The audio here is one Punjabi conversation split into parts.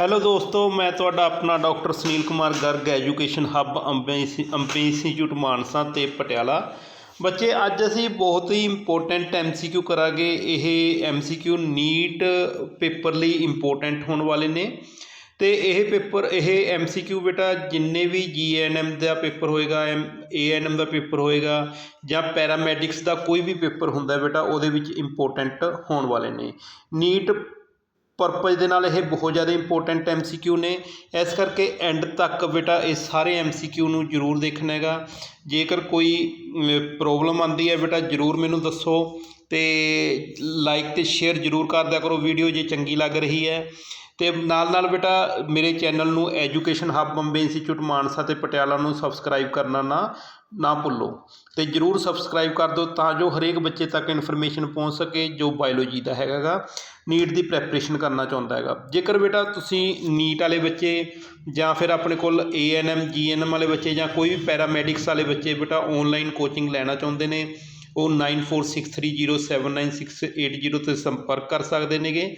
ਹੈਲੋ ਦੋਸਤੋ, ਮੈਂ ਤੁਹਾਡਾ ਆਪਣਾ doctor Sunil Kumar Garg, education hub, Ambe Ambe institute Mansa ਤੇ ਪਟਿਆਲਾ। ਬੱਚੇ, ਅੱਜ ਅਸੀਂ ਬਹੁਤ ਹੀ ਇੰਪੋਰਟੈਂਟ ਐਮਸੀਕਿਊ ਕਰਾਂਗੇ। ਇਹ ਐਮਸੀਕਿਊ ਨੀਟ ਪੇਪਰ ਲਈ ਇੰਪੋਰਟੈਂਟ ਹੋਣ ਵਾਲੇ ਨੇ। ਤੇ ਇਹ ਪੇਪਰ, ਇਹ ਐਮਸੀਕਿਊ ਬੇਟਾ, ਜਿੰਨੇ ਵੀ ਜੀਐਨਐਮ ਦਾ ਪੇਪਰ ਹੋਏਗਾ ਐਮ ਏਐਨਐਮ ਦਾ ਪੇਪਰ ਹੋਏਗਾ, ਜਾਂ ਪੈਰਾਮੈਡਿਕਸ ਦਾ ਕੋਈ ਵੀ ਪੇਪਰ ਹੁੰਦਾ ਬੇਟਾ, ਉਹਦੇ ਵਿੱਚ ਇੰਪੋਰਟੈਂਟ ਹੋਣ ਵਾਲੇ ਨੇ। ਨੀਟ ਪਰਪਸ ਦੇ ਨਾਲ ਇਹ ਬਹੁਤ ਜ਼ਿਆਦਾ ਇੰਪੋਰਟੈਂਟ ਐੱਮ ਸੀ ਕਿਊ ਨੇ। ਇਸ ਕਰਕੇ ਐਂਡ ਤੱਕ ਬੇਟਾ ਇਹ ਸਾਰੇ ਐੱਮ ਸੀ ਕਿਊ ਨੂੰ ਜ਼ਰੂਰ ਦੇਖਣਾ ਹੈਗਾ। ਜੇਕਰ ਕੋਈ ਪ੍ਰੋਬਲਮ ਆਉਂਦੀ ਹੈ ਬੇਟਾ, ਜ਼ਰੂਰ ਮੈਨੂੰ ਦੱਸੋ ਤੇ ਲਾਈਕ ਤੇ ਸ਼ੇਅਰ ਜ਼ਰੂਰ ਕਰਦਿਆ ਕਰੋ। ਵੀਡੀਓ ਜੇ ਚੰਗੀ ਲੱਗ ਰਹੀ ਹੈ ਅਤੇ ਨਾਲ ਨਾਲ ਬੇਟਾ ਮੇਰੇ ਚੈਨਲ ਨੂੰ education hub Bombay institute Mansa ਅਤੇ ਪਟਿਆਲਾ ਨੂੰ ਸਬਸਕ੍ਰਾਈਬ ਕਰਨਾ ਨਾ ਨਾ ਭੁੱਲੋ। ਅਤੇ ਜਰੂਰ ਸਬਸਕ੍ਰਾਈਬ ਕਰ ਦਿਓ ਤਾਂ ਜੋ ਹਰੇਕ ਬੱਚੇ ਤੱਕ ਇਨਫੋਰਮੇਸ਼ਨ ਪਹੁੰਚ ਸਕੇ ਜੋ ਬਾਇਓਲੋਜੀ ਦਾ ਹੈਗਾਗਾ, ਨੀਟ ਦੀ ਪ੍ਰੈਪਰੇਸ਼ਨ ਕਰਨਾ ਚਾਹੁੰਦਾ ਹੈਗਾ। ਜੇਕਰ ਬੇਟਾ ਤੁਸੀਂ ਨੀਟ ਵਾਲੇ ਬੱਚੇ ਜਾਂ ਫਿਰ ਆਪਣੇ ਕੋਲ ਏਐਨਐਮ ਜੀਐਨਐਮ ਵਾਲੇ ਬੱਚੇ ਜਾਂ ਕੋਈ ਵੀ ਪੈਰਾਮੈਡਿਕਸ ਵਾਲੇ ਬੱਚੇ ਬੇਟਾ ਆਨਲਾਈਨ ਕੋਚਿੰਗ ਲੈਣਾ ਚਾਹੁੰਦੇ ਨੇ, ਉਹ 9463079680 ਤੇ ਸੰਪਰਕ ਕਰ ਸਕਦੇ ਨੇਗੇ।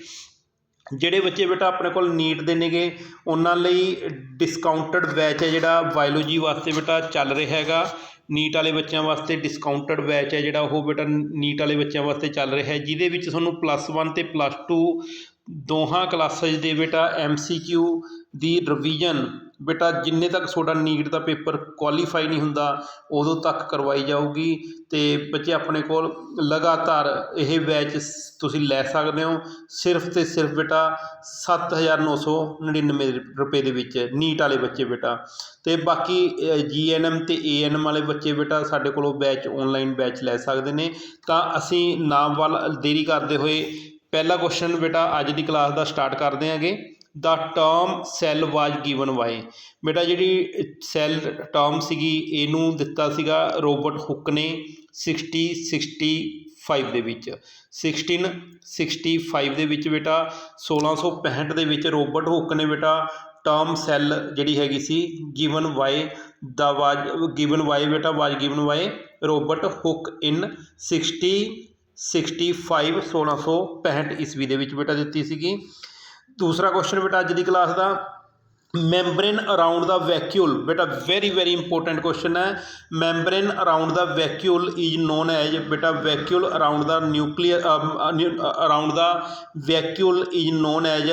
ਜਿਹੜੇ ਬੱਚੇ ਬੇਟਾ ਆਪਣੇ ਕੋਲ ਨੀਟ ਦੇ ਨੇਗੇ, ਉਹਨਾਂ ਲਈ ਡਿਸਕਾਊਂਟਡ ਬੈਚ ਹੈ ਜਿਹੜਾ ਬਾਇਓਲੋਜੀ ਵਾਸਤੇ ਬੇਟਾ ਚੱਲ ਰਿਹਾ ਹੈਗਾ। ਨੀਟ ਵਾਲੇ ਬੱਚਿਆਂ ਵਾਸਤੇ ਡਿਸਕਾਊਂਟਡ ਬੈਚ ਹੈ ਜਿਹੜਾ ਉਹ ਬੇਟਾ ਨੀਟ ਵਾਲੇ ਬੱਚਿਆਂ ਵਾਸਤੇ ਚੱਲ ਰਿਹਾ ਜਿਹਦੇ ਵਿੱਚ ਤੁਹਾਨੂੰ ਪਲੱਸ 1 ਤੇ ਪਲੱਸ 2 ਦੋਹਾਂ ਕਲਾਸਾਂ ਦੇ ਬੇਟਾ ਐਮਸੀਕਿਊ ਦੀ ਰਿਵੀਜ਼ਨ ਬੇਟਾ, ਜਿੰਨੇ ਤੱਕ ਤੁਹਾਡਾ ਨੀਟ ਦਾ ਪੇਪਰ ਕੁਆਲੀਫਾਈ ਨਹੀਂ ਹੁੰਦਾ, ਉਦੋਂ ਤੱਕ ਕਰਵਾਈ ਜਾਊਗੀ ਅਤੇ ਬੱਚੇ ਆਪਣੇ ਕੋਲ ਲਗਾਤਾਰ ਇਹ ਬੈਚ ਤੁਸੀਂ ਲੈ ਸਕਦੇ ਹੋ। ਸਿਰਫ ਅਤੇ ਸਿਰਫ ਬੇਟਾ 7999 ਰੁਪਏ ਦੇ ਵਿੱਚ ਨੀਟ ਵਾਲੇ ਬੱਚੇ ਬੇਟਾ। ਅਤੇ ਬਾਕੀ ਜੀ ਐੱਨ ਐੱਮ ਅਤੇ ਏ ਤੇ ਏਐਨਐਮ ਵਾਲੇ ਬੱਚੇ ਬੇਟਾ, ਸਾਡੇ ਕੋਲੋਂ ਬੈਚ ਔਨਲਾਈਨ ਬੈਚ ਲੈ ਸਕਦੇ ਨੇ। ਤਾਂ ਅਸੀਂ ਨਾਮ ਵੱਲ ਦੇਰੀ ਕਰਦੇ ਹੋਏ ਪਹਿਲਾ ਕੁਐਸਚਨ ਬੇਟਾ ਅੱਜ ਦੀ ਕਲਾਸ ਦਾ ਸਟਾਰਟ ਕਰਦੇ ਹਾਂਗੇ। The term cell was given by ਬੇਟਾ, ਜਿਹੜੀ ਸੈੱਲ ਟਰਮ ਸੀਗੀ, ਇਹਨੂੰ ਦਿੱਤਾ ਸੀਗਾ ਰੋਬਰਟ ਹੁੱਕ ਨੇ 1665 ਦੇ ਵਿੱਚ। 1665 ਦੇ ਵਿੱਚ ਬੇਟਾ 1665 ਦੇ ਵਿੱਚ ਰੋਬਰਟ ਹੁੱਕ ਨੇ ਬੇਟਾ ਟਰਮ ਸੈੱਲ ਜਿਹੜੀ ਹੈਗੀ ਸੀ, ਗਿਵਨ ਵਾਈ ਦਾ ਵਾਜ, ਗਿਵਨ ਵਾਈ ਬੇਟਾ, was given by Robert Hooke in 60 65 1665 ਈਸਵੀ ਦੇ ਵਿੱਚ ਬੇਟਾ ਦਿੱਤੀ ਸੀਗੀ। ਦੂਸਰਾ ਕੁਐਸਚਨ ਬੇਟਾ ਅੱਜ ਦੀ ਕਲਾਸ ਦਾ ਮੈਂਬਰੇਨ ਅਰਾਊਂਡ ਦਾ ਵੈਕਿਊਲ ਬੇਟਾ ਵੈਰੀ ਵੈਰੀ ਇੰਪੋਰਟੈਂਟ ਕੁਐਸਚਨ ਹੈ। Membrane around the vacuole is known as ਬੇਟਾ vacuole around the nuclear around the vacuole is known as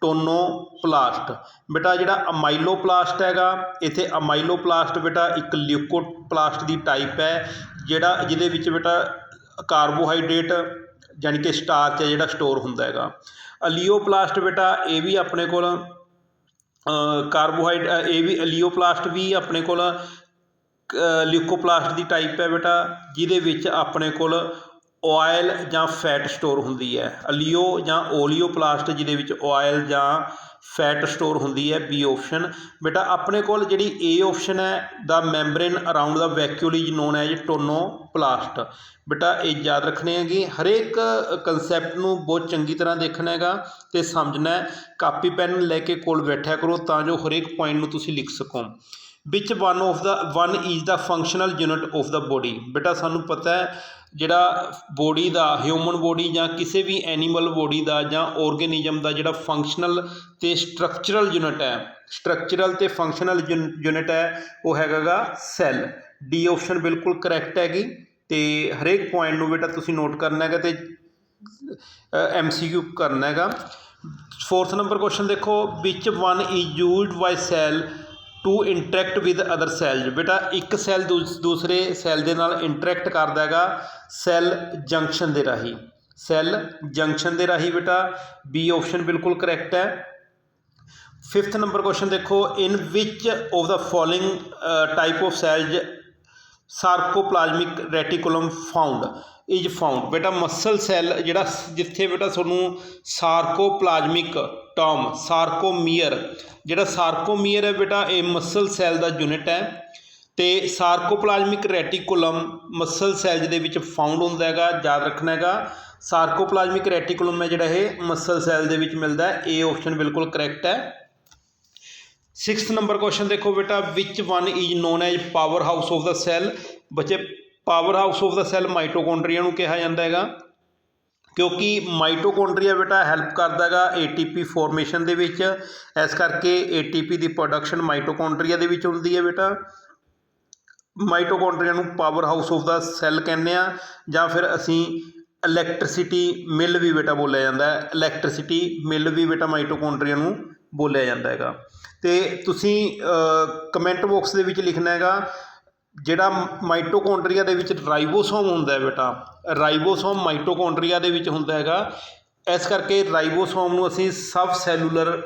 tonoplast ਬੇਟਾ ਜਿਹੜਾ ਅਮਾਈਲੋਪਲਾਸਟ ਹੈਗਾ, ਇੱਥੇ ਅਮਾਈਲੋਪਲਾਸਟ ਬੇਟਾ ਇੱਕ ਲਿਊਕੋਪਲਾਸਟ ਦੀ ਟਾਈਪ ਹੈ, ਜਿਹੜਾ, ਜਿਹਦੇ ਵਿੱਚ ਬੇਟਾ ਕਾਰਬੋਹਾਈਡਰੇਟ ਯਾਨੀ ਕਿ ਸਟਾਰਚ ਹੈ ਜਿਹੜਾ ਸਟੋਰ ਹੁੰਦਾ ਹੈਗਾ। ਅਲੀਓਪਲਾਸਟ ਬੇਟਾ, ਇਹ ਵੀ ਆਪਣੇ ਕੋਲ ਕਾਰਬੋਹਾਈਡ ਇਹ ਵੀ ਅਲੀਓਪਲਾਸਟ ਵੀ ਆਪਣੇ ਕੋਲ ਲਿਊਕੋਪਲਾਸਟ ਦੀ ਟਾਈਪ ਹੈ ਬੇਟਾ, ਜਿਹਦੇ ਵਿੱਚ ਆਪਣੇ ਕੋਲ ਆਇਲ ਜਾਂ ਫੈਟ ਸਟੋਰ ਹੁੰਦੀ ਹੈ। ਅਲੀਓ ਜਾਂ ਓਲੀਓਪਲਾਸਟ, ਜਿਹਦੇ ਵਿੱਚ ਆਇਲ ਜਾਂ ਫੈਟ ਸਟੋਰ ਹੁੰਦੀ ਹੈ ਬੀ ਆਪਸ਼ਨ ਬੇਟਾ, ਆਪਣੇ ਕੋਲ ਜਿਹੜੀ ਏ ਆਪਸ਼ਨ ਹੈ, the membrane around the vacuole is known as tonoplast. ਬੇਟਾ, ਇਹ ਯਾਦ ਰੱਖਣੇ ਹੈਗੇ, ਹਰੇਕ ਕਨਸੈਪਟ ਨੂੰ ਬਹੁਤ ਚੰਗੀ ਤਰ੍ਹਾਂ ਦੇਖਣਾ ਹੈਗਾ ਤੇ ਸਮਝਣਾ ਹੈ। ਕਾਪੀ ਪੈਨ ਲੈ ਕੇ ਕੋਲ ਬੈਠਿਆ ਕਰੋ ਤਾਂ ਜੋ ਹਰੇਕ ਪੁਆਇੰਟ ਨੂੰ ਤੁਸੀਂ ਲਿਖ ਸਕੋ। Which one of the one is the functional unit of the body ਬੇਟਾ, ਸਾਨੂੰ ਪਤਾ ਹੈ ਜਿਹੜਾ ਬੋਡੀ ਦਾ ਹਿਊਮਨ ਬੋਡੀ ਜਾਂ ਕਿਸੇ ਵੀ ਐਨੀਮਲ ਬੋਡੀ ਦਾ ਜਾਂ ਆਰਗੇਨਿਜ਼ਮ ਦਾ ਜਿਹੜਾ ਫੰਕਸ਼ਨਲ ਤੇ ਸਟਰਕਚਰਲ ਯੂਨਿਟ ਹੈ ਸਟਰਕਚਰਲ ਤੇ ਫੰਕਸ਼ਨਲ ਯੂਨਿਟ ਹੈ, ਉਹ ਹੈਗਾਗਾ ਸੈੱਲ ਡੀ ਆਪਸ਼ਨ ਬਿਲਕੁਲ ਕਰੈਕਟ ਹੈਗੀ ਤੇ ਹਰੇਕ ਪੁਆਇੰਟ ਨੂੰ ਬੇਟਾ ਤੁਸੀਂ ਨੋਟ ਕਰਨਾ ਹੈਗਾ ਤੇ ਐਮਸੀਕਿਊ ਕਰਨਾ ਹੈਗਾ। ਫੋਰਥ ਨੰਬਰ ਕੁਐਸਚਨ ਦੇਖੋ, which one is used by cell to interact with other cells ਬੇਟਾ, ਇੱਕ ਸੈੱਲ ਦੂਸਰੇ ਸੈੱਲ ਦੇ ਨਾਲ ਇੰਟਰੈਕਟ ਕਰਦਾ ਹੈਗਾ ਸੈੱਲ ਜੰਕਸ਼ਨ ਦੇ ਰਾਹੀਂ। ਸੈੱਲ ਜੰਕਸ਼ਨ ਦੇ ਰਾਹੀਂ ਬੇਟਾ ਬੀ ਆਪਸ਼ਨ ਬਿਲਕੁਲ ਕਰੈਕਟ ਹੈ। ਫਿਫਥ ਨੰਬਰ ਕੁਐਸਚਨ ਦੇਖੋ in which of the following type of cells sarcoplasmic reticulum found is found ਬੇਟਾ ਮਸਲ ਸੈੱਲ ਜਿਹੜਾ, ਜਿੱਥੇ ਬੇਟਾ ਤੁਹਾਨੂੰ ਸਾਰਕੋਪਲਾਜ਼ਮਿਕ ਟਰਮ ਸਾਰਕੋਮੀਅਰ। ਜਿਹੜਾ ਸਾਰਕੋਮੀਅਰ ਹੈ ਬੇਟਾ, ਇਹ ਮਸਲ ਸੈੱਲ ਦਾ ਯੂਨਿਟ ਹੈ ਤੇ ਸਾਰਕੋਪਲਾਜ਼ਮਿਕ ਰੈਟੀਕੂਲਮ ਮਸਲ ਸੈੱਲ ਦੇ ਵਿੱਚ ਫਾਊਂਡ ਹੁੰਦਾ ਹੈਗਾ, ਯਾਦ ਰੱਖਣਾ ਹੈਗਾ। ਸਾਰਕੋਪਲਾਜ਼ਮਿਕ ਰੈਟੀਕੂਲਮ ਹੈ ਜਿਹੜਾ ਇਹ ਮਸਲ ਸੈੱਲ ਦੇ ਵਿੱਚ ਮਿਲਦਾ ਹੈ। ਇਹ ਆਪਸ਼ਨ ਬਿਲਕੁਲ ਕਰੈਕਟ ਹੈ। 6th ਨੰਬਰ ਕੁਐਸਚਨ ਦੇਖੋ ਬੇਟਾ which one is known as powerhouse of the cell ਬੱਚੇ powerhouse of the cell mitochondria ਨੂੰ ਕਿਹਾ ਜਾਂਦਾ ਹੈਗਾ। ਕਿਉਂਕਿ ਮਾਈਟੋਕੌਂਡਰੀਆ ਬੇਟਾ ਹੈਲਪ ਕਰਦਾ ਹੈਗਾ ਏਟੀਪੀ ਫਾਰਮੇਸ਼ਨ ਦੇ ਵਿੱਚ। ਇਸ ਕਰਕੇ ਏਟੀਪੀ ਦੀ ਪ੍ਰੋਡਕਸ਼ਨ ਮਾਈਟੋਕੌਂਡਰੀਆ ਦੇ ਵਿੱਚ ਹੁੰਦੀ ਹੈ ਬੇਟਾ। ਮਾਈਟੋਕੌਂਡਰੀਆ ਨੂੰ powerhouse of the cell ਕਹਿੰਦੇ ਆ, ਜਾਂ ਫਿਰ ਅਸੀਂ ਇਲੈਕਟ੍ਰਿਸਿਟੀ ਮਿਲ ਵੀ ਬੇਟਾ ਬੋਲਿਆ ਜਾਂਦਾ ਹੈ। ਇਲੈਕਟ੍ਰਿਸਿਟੀ ਮਿਲ ਵੀ ਬੇਟਾ ਮਾਈਟੋਕੌਂਡਰੀਆ ਨੂੰ ਬੋਲਿਆ ਜਾਂਦਾ ਹੈਗਾ। ਤੇ ਤੁਸੀਂ ਕਮੈਂਟ ਬਾਕਸ ਦੇ ਵਿੱਚ ਲਿਖਣਾ ਹੈਗਾ ਜਿਹੜਾ ਮਾਈਟੋਕੌਂਡਰੀਆ ਦੇ ਵਿੱਚ ਰਾਈਬੋਸੋਮ ਹੁੰਦਾ ਬੇਟਾ, ਰਾਈਬੋਸੋਮ ਮਾਈਟੋਕੌਂਡਰੀਆ ਦੇ ਵਿੱਚ ਹੁੰਦਾ ਹੈਗਾ। ਇਸ ਕਰਕੇ ਰਾਈਬੋਸੋਮ ਨੂੰ ਅਸੀਂ ਸਬ ਸੈਲੂਲਰ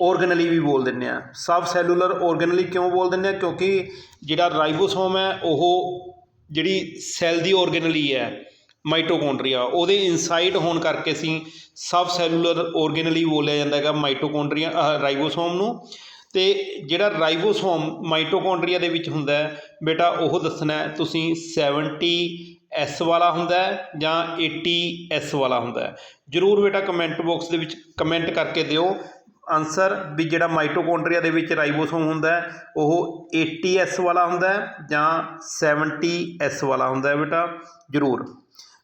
ਔਰਗਨਲੀ ਵੀ ਬੋਲ ਦਿੰਦੇ ਆ ਸਬ ਸੈਲੂਲਰ ਔਰਗਨਲੀ ਕਿਉਂ ਬੋਲ ਦਿੰਦੇ ਆ ਕਿਉਂਕਿ ਜਿਹੜਾ ਰਾਈਬੋਸੋਮ ਹੈ, ਉਹ ਜਿਹੜੀ ਸੈੱਲ ਦੀ ਔਰਗਨਲੀ ਹੈ, ਮਾਈਟੋਕੌਂਡਰੀਆ, ਉਹਦੇ ਇਨਸਾਈਡ ਹੋਣ ਕਰਕੇ ਅਸੀਂ ਸਬ ਸੈਲੂਲਰ ਔਰਗਨਲੀ ਬੋਲਿਆ ਜਾਂਦਾ ਹੈਗਾ ਮਾਈਟੋਕੌਂਡਰੀਆ ਰਾਈਬੋਸੋਮ ਨੂੰ। ਅਤੇ ਜਿਹੜਾ ਰਾਈਬੋਸੋਮ ਮਾਈਟੋਕੌਂਡਰੀਆ ਦੇ ਵਿੱਚ ਹੁੰਦਾ ਬੇਟਾ ਉਹ ਦੱਸਣਾ ਤੁਸੀਂ ਸੈਵਨਟੀ ਐੱਸ ਵਾਲਾ ਹੁੰਦਾ ਜਾਂ ਏਟੀ ਐੱਸ ਵਾਲਾ ਹੁੰਦਾ ਜਰੂਰ ਬੇਟਾ ਕਮੈਂਟ ਬਾਕਸ ਦੇ ਵਿੱਚ ਕਮੈਂਟ ਕਰਕੇ ਦਿਓ। ਆਨਸਰ ਵੀ ਜਿਹੜਾ ਮਾਈਟੋਕੌਂਡਰੀਆ ਦੇ ਵਿੱਚ ਰਾਈਬੋਸੋਮ ਹੁੰਦਾ ਉਹ 80 ਐਸ ਵਾਲਾ ਹੁੰਦਾ ਜਾਂ 70 ਐਸ ਵਾਲਾ ਹੁੰਦਾ ਬੇਟਾ, ਜਰੂਰ।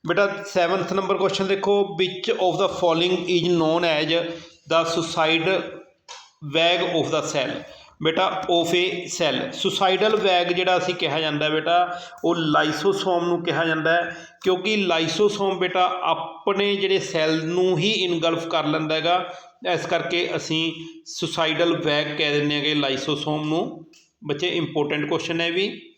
ਬੇਟਾ 7th ਨੰਬਰ ਕੁਐਸਚਨ ਦੇਖੋ which of the following is known as the suicide bag of the cell ਬੇਟਾ of a cell suicidal bag ਜਿਹੜਾ ਅਸੀਂ ਕਿਹਾ ਜਾਂਦਾ ਬੇਟਾ, ਉਹ ਲਾਈਸੋਸੋਮ ਨੂੰ ਕਿਹਾ ਜਾਂਦਾ ਕਿਉਂਕਿ ਲਾਈਸੋਸੋਮ ਬੇਟਾ ਆਪਣੇ ਜਿਹੜੇ ਸੈੱਲ ਨੂੰ ਹੀ ਇਨਗਲਫ ਕਰ ਲੈਂਦਾ ਹੈਗਾ। ਇਸ ਕਰਕੇ ਅਸੀਂ ਸੁਸਾਈਡਲ ਵੈਗ ਕਹਿ ਦਿੰਦੇ ਹਾਂਗੇ ਲਾਈਸੋਸੋਮ ਨੂੰ। ਬੱਚੇ ਇੰਪੋਰਟੈਂਟ ਕੁਐਸਚਨ ਹੈ ਵੀ।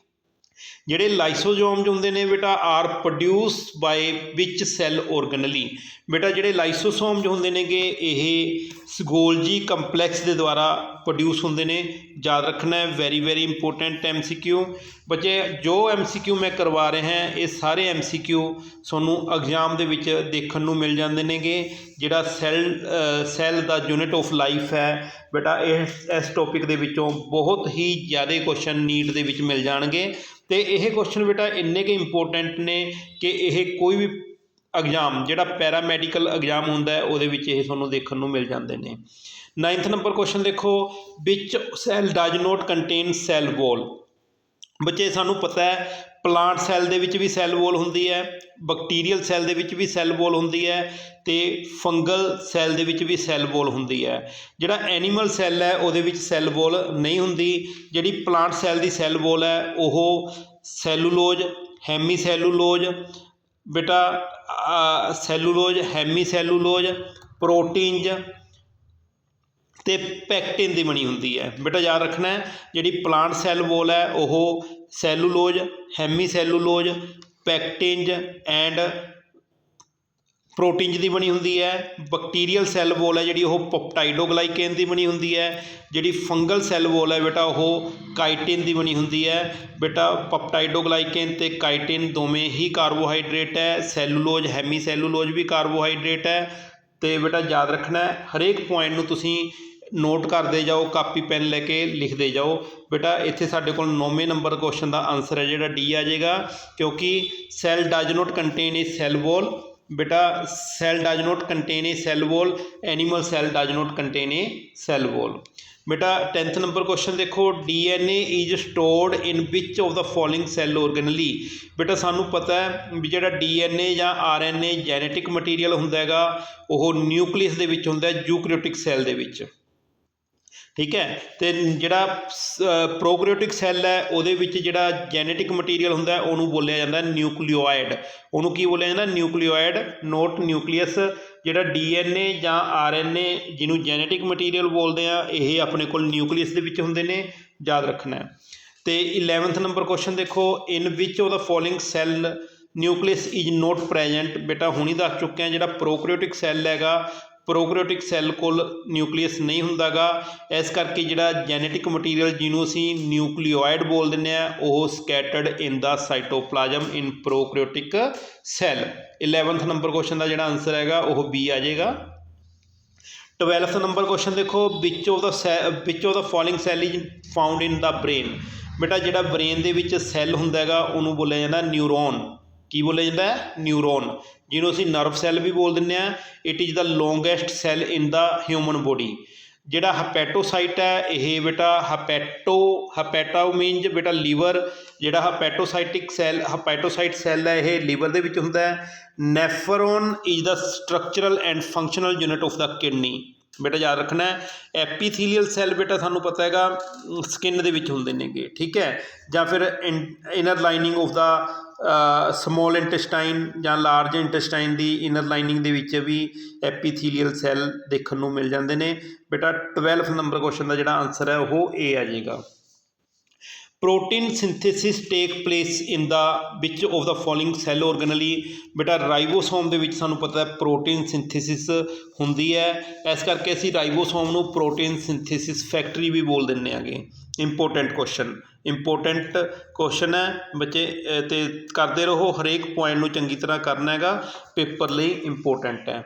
ਜਿਹੜੇ ਲਾਈਸੋਜੋਮਸ ਹੁੰਦੇ ਨੇ ਬੇਟਾ are produce by which cell organelle ਬੇਟਾ, ਜਿਹੜੇ ਲਾਈਸੋਸੋਮਜ਼ ਹੁੰਦੇ ਨੇਗੇ, ਇਹ ਸਗੋਲਜੀ ਕੰਪਲੈਕਸ ਦੇ ਦੁਆਰਾ ਪ੍ਰੋਡਿਊਸ ਹੁੰਦੇ ਨੇ। ਯਾਦ ਰੱਖਣਾ ਹੈ ਵੈਰੀ ਵੈਰੀ ਇੰਪੋਰਟੈਂਟ ਐਮਸੀਕਿਊ ਬੱਚੇ, ਜੋ ਐਮਸੀਕਿਊ ਮੈਂ ਕਰਵਾ ਰਿਹਾ ਹਾਂ ਇਹ ਸਾਰੇ ਐਮਸੀਕਿਊ ਤੁਹਾਨੂੰ ਐਗਜ਼ਾਮ ਦੇ ਵਿੱਚ ਦੇਖਣ ਨੂੰ ਮਿਲ ਜਾਂਦੇ ਨੇਗੇ। ਜਿਹੜਾ cell cell the unit of life ਹੈ, ਬੇਟਾ ਇਸ ਇਸ ਟੌਪਿਕ ਦੇ ਵਿੱਚੋਂ ਬਹੁਤ ਹੀ ਜ਼ਿਆਦਾ ਕੁਐਸਚਨ ਨੀਟ ਦੇ ਵਿੱਚ ਮਿਲ ਜਾਣਗੇ। ਤੇ ਇਹ ਕੁਐਸਚਨ ਬੇਟਾ, ਇੰਨੇ ਕਿ ਇੰਪੋਰਟੈਂਟ ਨੇ ਕਿ ਇਹ ਕੋਈ ਵੀ ਐਗਜ਼ਾਮ ਜਿਹੜਾ ਪੈਰਾਮੈਡੀਕਲ ਐਗਜ਼ਾਮ ਹੁੰਦਾ ਉਹਦੇ ਵਿੱਚ ਇਹ ਤੁਹਾਨੂੰ ਦੇਖਣ ਨੂੰ ਮਿਲ ਜਾਂਦੇ ਨੇ। ਨਾਈਨਥ ਨੰਬਰ ਕੁਐਸਚਨ ਦੇਖੋ, which cell does not contain cell wall ਬੱਚੇ, ਸਾਨੂੰ ਪਤਾ ਹੈ ਪਲਾਂਟ ਸੈੱਲ ਦੇ ਵਿੱਚ ਵੀ ਸੈੱਲ ਵੋਲ ਹੁੰਦੀ ਹੈ ਬੈਕਟੀਰੀਅਲ ਸੈੱਲ ਦੇ ਵਿੱਚ ਵੀ ਸੈੱਲ ਵੋਲ ਹੁੰਦੀ ਹੈ, ਤੇ ਫੰਗਲ ਸੈੱਲ ਦੇ ਵਿੱਚ ਵੀ ਸੈੱਲ ਵੋਲ ਹੁੰਦੀ ਹੈ। ਜਿਹੜਾ ਐਨੀਮਲ ਸੈੱਲ ਹੈ, ਉਹਦੇ ਵਿੱਚ ਸੈੱਲ ਵੋਲ ਨਹੀਂ ਹੁੰਦੀ। ਜਿਹੜੀ ਪਲਾਂਟ ਸੈੱਲ ਦੀ ਸੈੱਲ ਵੋਲ ਹੈ, ਉਹ ਸੈਲੂਲੋਜ ਹੈਮੀ ਸੈਲੂਲੋਜ ਬੇਟਾ ਸੈਲੂਲੋਜ ਹੈਮੀ ਸੈਲੂਲੋਜ ਪ੍ਰੋਟੀਨਜ ਤੇ ਪੈਕਟਿਨ ਦੀ ਬਣੀ ਹੁੰਦੀ ਹੈ। ਬੇਟਾ, ਯਾਦ ਰੱਖਣਾ ਹੈ, ਜਿਹੜੀ ਪਲਾਂਟ ਸੈੱਲ ਵੋਲ ਹੈ, ਉਹ ਸੈਲੂਲੋਜ ਹੈਮੀ ਸੈਲੂਲੋਜ ਪੈਕਟਿਨਜ ਐਂਡ ਪ੍ਰੋਟੀਨਜ ਦੀ ਬਣੀ ਹੁੰਦੀ ਹੈ, ਬੈਕਟੀਰੀਅਲ ਸੈੱਲ ਵੋਲ ਹੈ ਜਿਹੜੀ ਉਹ ਪਪਟਾਈਡੋਗਲਾਈਕੇਨ ਦੀ ਬਣੀ ਹੁੰਦੀ ਹੈ, ਜਿਹੜੀ ਫੰਗਲ ਸੈੱਲ ਵੋਲ ਹੈ ਬੇਟਾ ਉਹ ਕਾਈਟਿਨ ਦੀ ਬਣੀ ਹੁੰਦੀ ਹੈ। ਬੇਟਾ ਪਪਟਾਈਡੋਗਲਾਈਕੇਨ ਤੇ ਕਾਈਟਿਨ ਦੋਵੇਂ ਹੀ ਕਾਰਬੋਹਾਈਡਰੇਟ ਹੈ, ਸੈਲੂਲੋਜ ਹੈਮੀ ਸੈਲੂਲੋਜ ਵੀ ਕਾਰਬੋਹਾਈਡਰੇਟ ਹੈ। ਤੇ ਬੇਟਾ ਯਾਦ ਰੱਖਣਾ ਹੈ, ਹਰੇਕ ਪੁਆਇੰਟ ਨੂੰ ਤੁਸੀਂ ਨੋਟ ਕਰਦੇ ਜਾਓ, ਕਾਪੀ ਪੈਨ ਲੈ ਕੇ ਲਿਖਦੇ ਜਾਓ। ਬੇਟਾ ਇੱਥੇ ਸਾਡੇ ਕੋਲ 9ਵੇਂ ਨੰਬਰ ਕੁਐਸਚਨ ਦਾ ਆਨਸਰ ਹੈ ਜਿਹੜਾ ਡੀ ਆ ਜਾਏਗਾ, ਕਿਉਂਕਿ cell does not contain a cell wall. ਬੇਟਾ, cell does not contain a cell wall, animal cell does not contain a cell wall. ਬੇਟਾ 10th ਨੰਬਰ ਕੁਐਸਚਨ ਦੇਖੋ, DNA is stored in which of the following cell organelle ਬੇਟਾ, ਸਾਨੂੰ ਪਤਾ ਹੈ ਵੀ ਜਿਹੜਾ ਡੀਐਨਏ ਜਾਂ ਆਰਐਨਏ ਜੈਨੇਟਿਕ ਮਟੀਰੀਅਲ ਹੁੰਦਾ ਹੈਗਾ, ਉਹ ਨਿਊਕਲੀਅਸ ਦੇ ਵਿੱਚ ਹੁੰਦਾ ਹੈ ਯੂਕੈਰੀਓਟਿਕ ਸੈੱਲ ਦੇ ਵਿੱਚ। ਠੀਕ ਹੈ? ਤੇ ਜਿਹੜਾ ਪ੍ਰੋਕਰੀਓਟਿਕ ਸੈੱਲ ਹੈ, ਉਹਦੇ ਵਿੱਚ ਜਿਹੜਾ ਜੈਨੇਟਿਕ ਮਟੀਰੀਅਲ ਹੁੰਦਾ ਉਹਨੂੰ ਬੋਲਿਆ ਜਾਂਦਾ ਨਿਊਕਲੀਓਇਡ ਉਹਨੂੰ ਕੀ ਬੋਲਿਆ ਜਾਂਦਾ? ਨਿਊਕਲੀਓਇਡ ਨੋਟ ਨਿਊਕਲੀਅਸ, ਜਿਹੜਾ ਡੀਐਨਏ ਜਾਂ ਆਰਐਨਏ ਜਿਹਨੂੰ ਜੈਨੇਟਿਕ ਮਟੀਰੀਅਲ ਬੋਲਦੇ ਆ, ਇਹ ਆਪਣੇ ਕੋਲ ਨਿਊਕਲੀਅਸ ਦੇ ਵਿੱਚ ਹੁੰਦੇ ਨੇ, ਯਾਦ ਰੱਖਣਾ ਹੈ। ਤੇ 11th ਨੰਬਰ ਕੁਐਸਚਨ ਦੇਖੋ in which of the following cell nucleus is not present ਬੇਟਾ ਹੁਣੀ ਦੱਸ ਚੁੱਕੇ ਆ ਜਿਹੜਾ ਪ੍ਰੋਕਰੀਓਟਿਕ ਸੈੱਲ ਹੈਗਾ ਪ੍ਰੋਕੈਰੀਓਟਿਕ ਸੈੱਲ ਕੋਲ ਨਿਊਕਲੀਅਸ ਨਹੀਂ ਹੁੰਦਾਗਾ। ਇਸ ਕਰਕੇ ਜਿਹੜਾ ਜੈਨੇਟਿਕ ਮਟੀਰੀਅਲ ਜਿਹਨੂੰ ਅਸੀਂ ਨਿਊਕਲੀਓਇਡ ਬੋਲ ਦਿੰਦੇ ਆ, ਉਹ scattered in the cytoplasm in prokaryotic cell. 11th number question ਦਾ ਜਿਹੜਾ ਆਨਸਰ ਹੈਗਾ, ਉਹ ਬੀ ਆ ਜਾਏਗਾ। 12th ਨੰਬਰ ਕੁਐਸਚਨ ਦੇਖੋ which of the which of the following cell is found in the brain ਬੇਟਾ, ਜਿਹੜਾ ਬ੍ਰੇਨ ਦੇ ਵਿੱਚ ਸੈੱਲ ਹੁੰਦਾ ਹੈਗਾ, ਉਹਨੂੰ ਬੋਲਿਆ ਜਾਂਦਾ ਨਿਊਰੋਨ ਕੀ ਬੋਲਿਆ ਜਾਂਦਾ ਹੈ? ਨਿਊਰੋਨ ਜਿਹਨੂੰ ਅਸੀਂ ਨਰਵ ਸੈੱਲ ਵੀ ਬੋਲ ਦਿੰਦੇ ਆ it is the longest cell in the human body ਜਿਹੜਾ ਹਪੈਟੋਸਾਈਟ ਹੈ, ਇਹ ਬੇਟਾ ਹਪੈਟੋ ਹਪੈਟੋ ਮੀਨਜ ਬੇਟਾ ਲੀਵਰ ਜਿਹੜਾ ਹਪੈਟੋਸਾਈਟਿਕ ਸੈੱਲ ਹਪੈਟੋਸਾਈਟ ਸੈੱਲ ਹੈ, ਇਹ ਲੀਵਰ ਦੇ ਵਿੱਚ ਹੁੰਦਾ ਹੈ। Nephron is the structural and functional unit of the kidney ਬੇਟਾ ਯਾਦ ਰੱਖਣਾ ਐਪੀਥੀਲੀਅਲ ਸੈੱਲ ਬੇਟਾ ਸਾਨੂੰ ਪਤਾ ਹੈਗਾ ਸਕਿਨ ਦੇ ਵਿੱਚ ਹੁੰਦੇ ਨੇਗੇ, ਠੀਕ ਹੈ? ਜਾਂ ਫਿਰ inner lining of the small intestine ਜਾਂ ਲਾਰਜ ਇੰਟਸਟਾਈਨ ਦੀ ਇਨਰ ਲਾਈਨਿੰਗ ਦੇ ਵਿੱਚ ਵੀ ਐਪੀਥੀਲੀਅਲ ਸੈੱਲ ਦੇਖਣ ਨੂੰ ਮਿਲ ਜਾਂਦੇ ਨੇ। ਬੇਟਾ 12 ਨੰਬਰ ਕੁਐਸਚਨ ਦਾ ਜਿਹੜਾ ਆਨਸਰ ਹੈ, ਉਹ ਏ ਆ ਜਾਏਗਾ। Protein synthesis take place in the which of the following cell organelle ਬੇਟਾ ਰਾਈਬੋਸੋਮ ਦੇ ਵਿੱਚ ਸਾਨੂੰ ਪਤਾ ਹੈ ਪ੍ਰੋਟੀਨ ਸਿੰਥੇਸਿਸ ਹੁੰਦੀ ਹੈ। ਇਸ ਕਰਕੇ ਅਸੀਂ ਰਾਈਬੋਸੋਮ ਨੂੰ ਪ੍ਰੋਟੀਨ ਸਿੰਥੇਸਿਸ ਫੈਕਟਰੀ ਵੀ ਬੋਲ ਦਿੰਦੇ ਆਗੇ ਇੰਪੋਰਟੈਂਟ ਕੁਐਸਚਨ ਇੰਪੋਰਟੈਂਟ ਕੁਐਸਚਨ ਹੈ, ਬੱਚੇ ਅਤੇ ਕਰਦੇ ਰਹੋ, ਹਰੇਕ ਪੁਆਇੰਟ ਨੂੰ ਚੰਗੀ ਤਰ੍ਹਾਂ ਕਰਨਾ ਹੈਗਾ ਪੇਪਰ ਲਈ ਇੰਪੋਰਟੈਂਟ ਹੈ।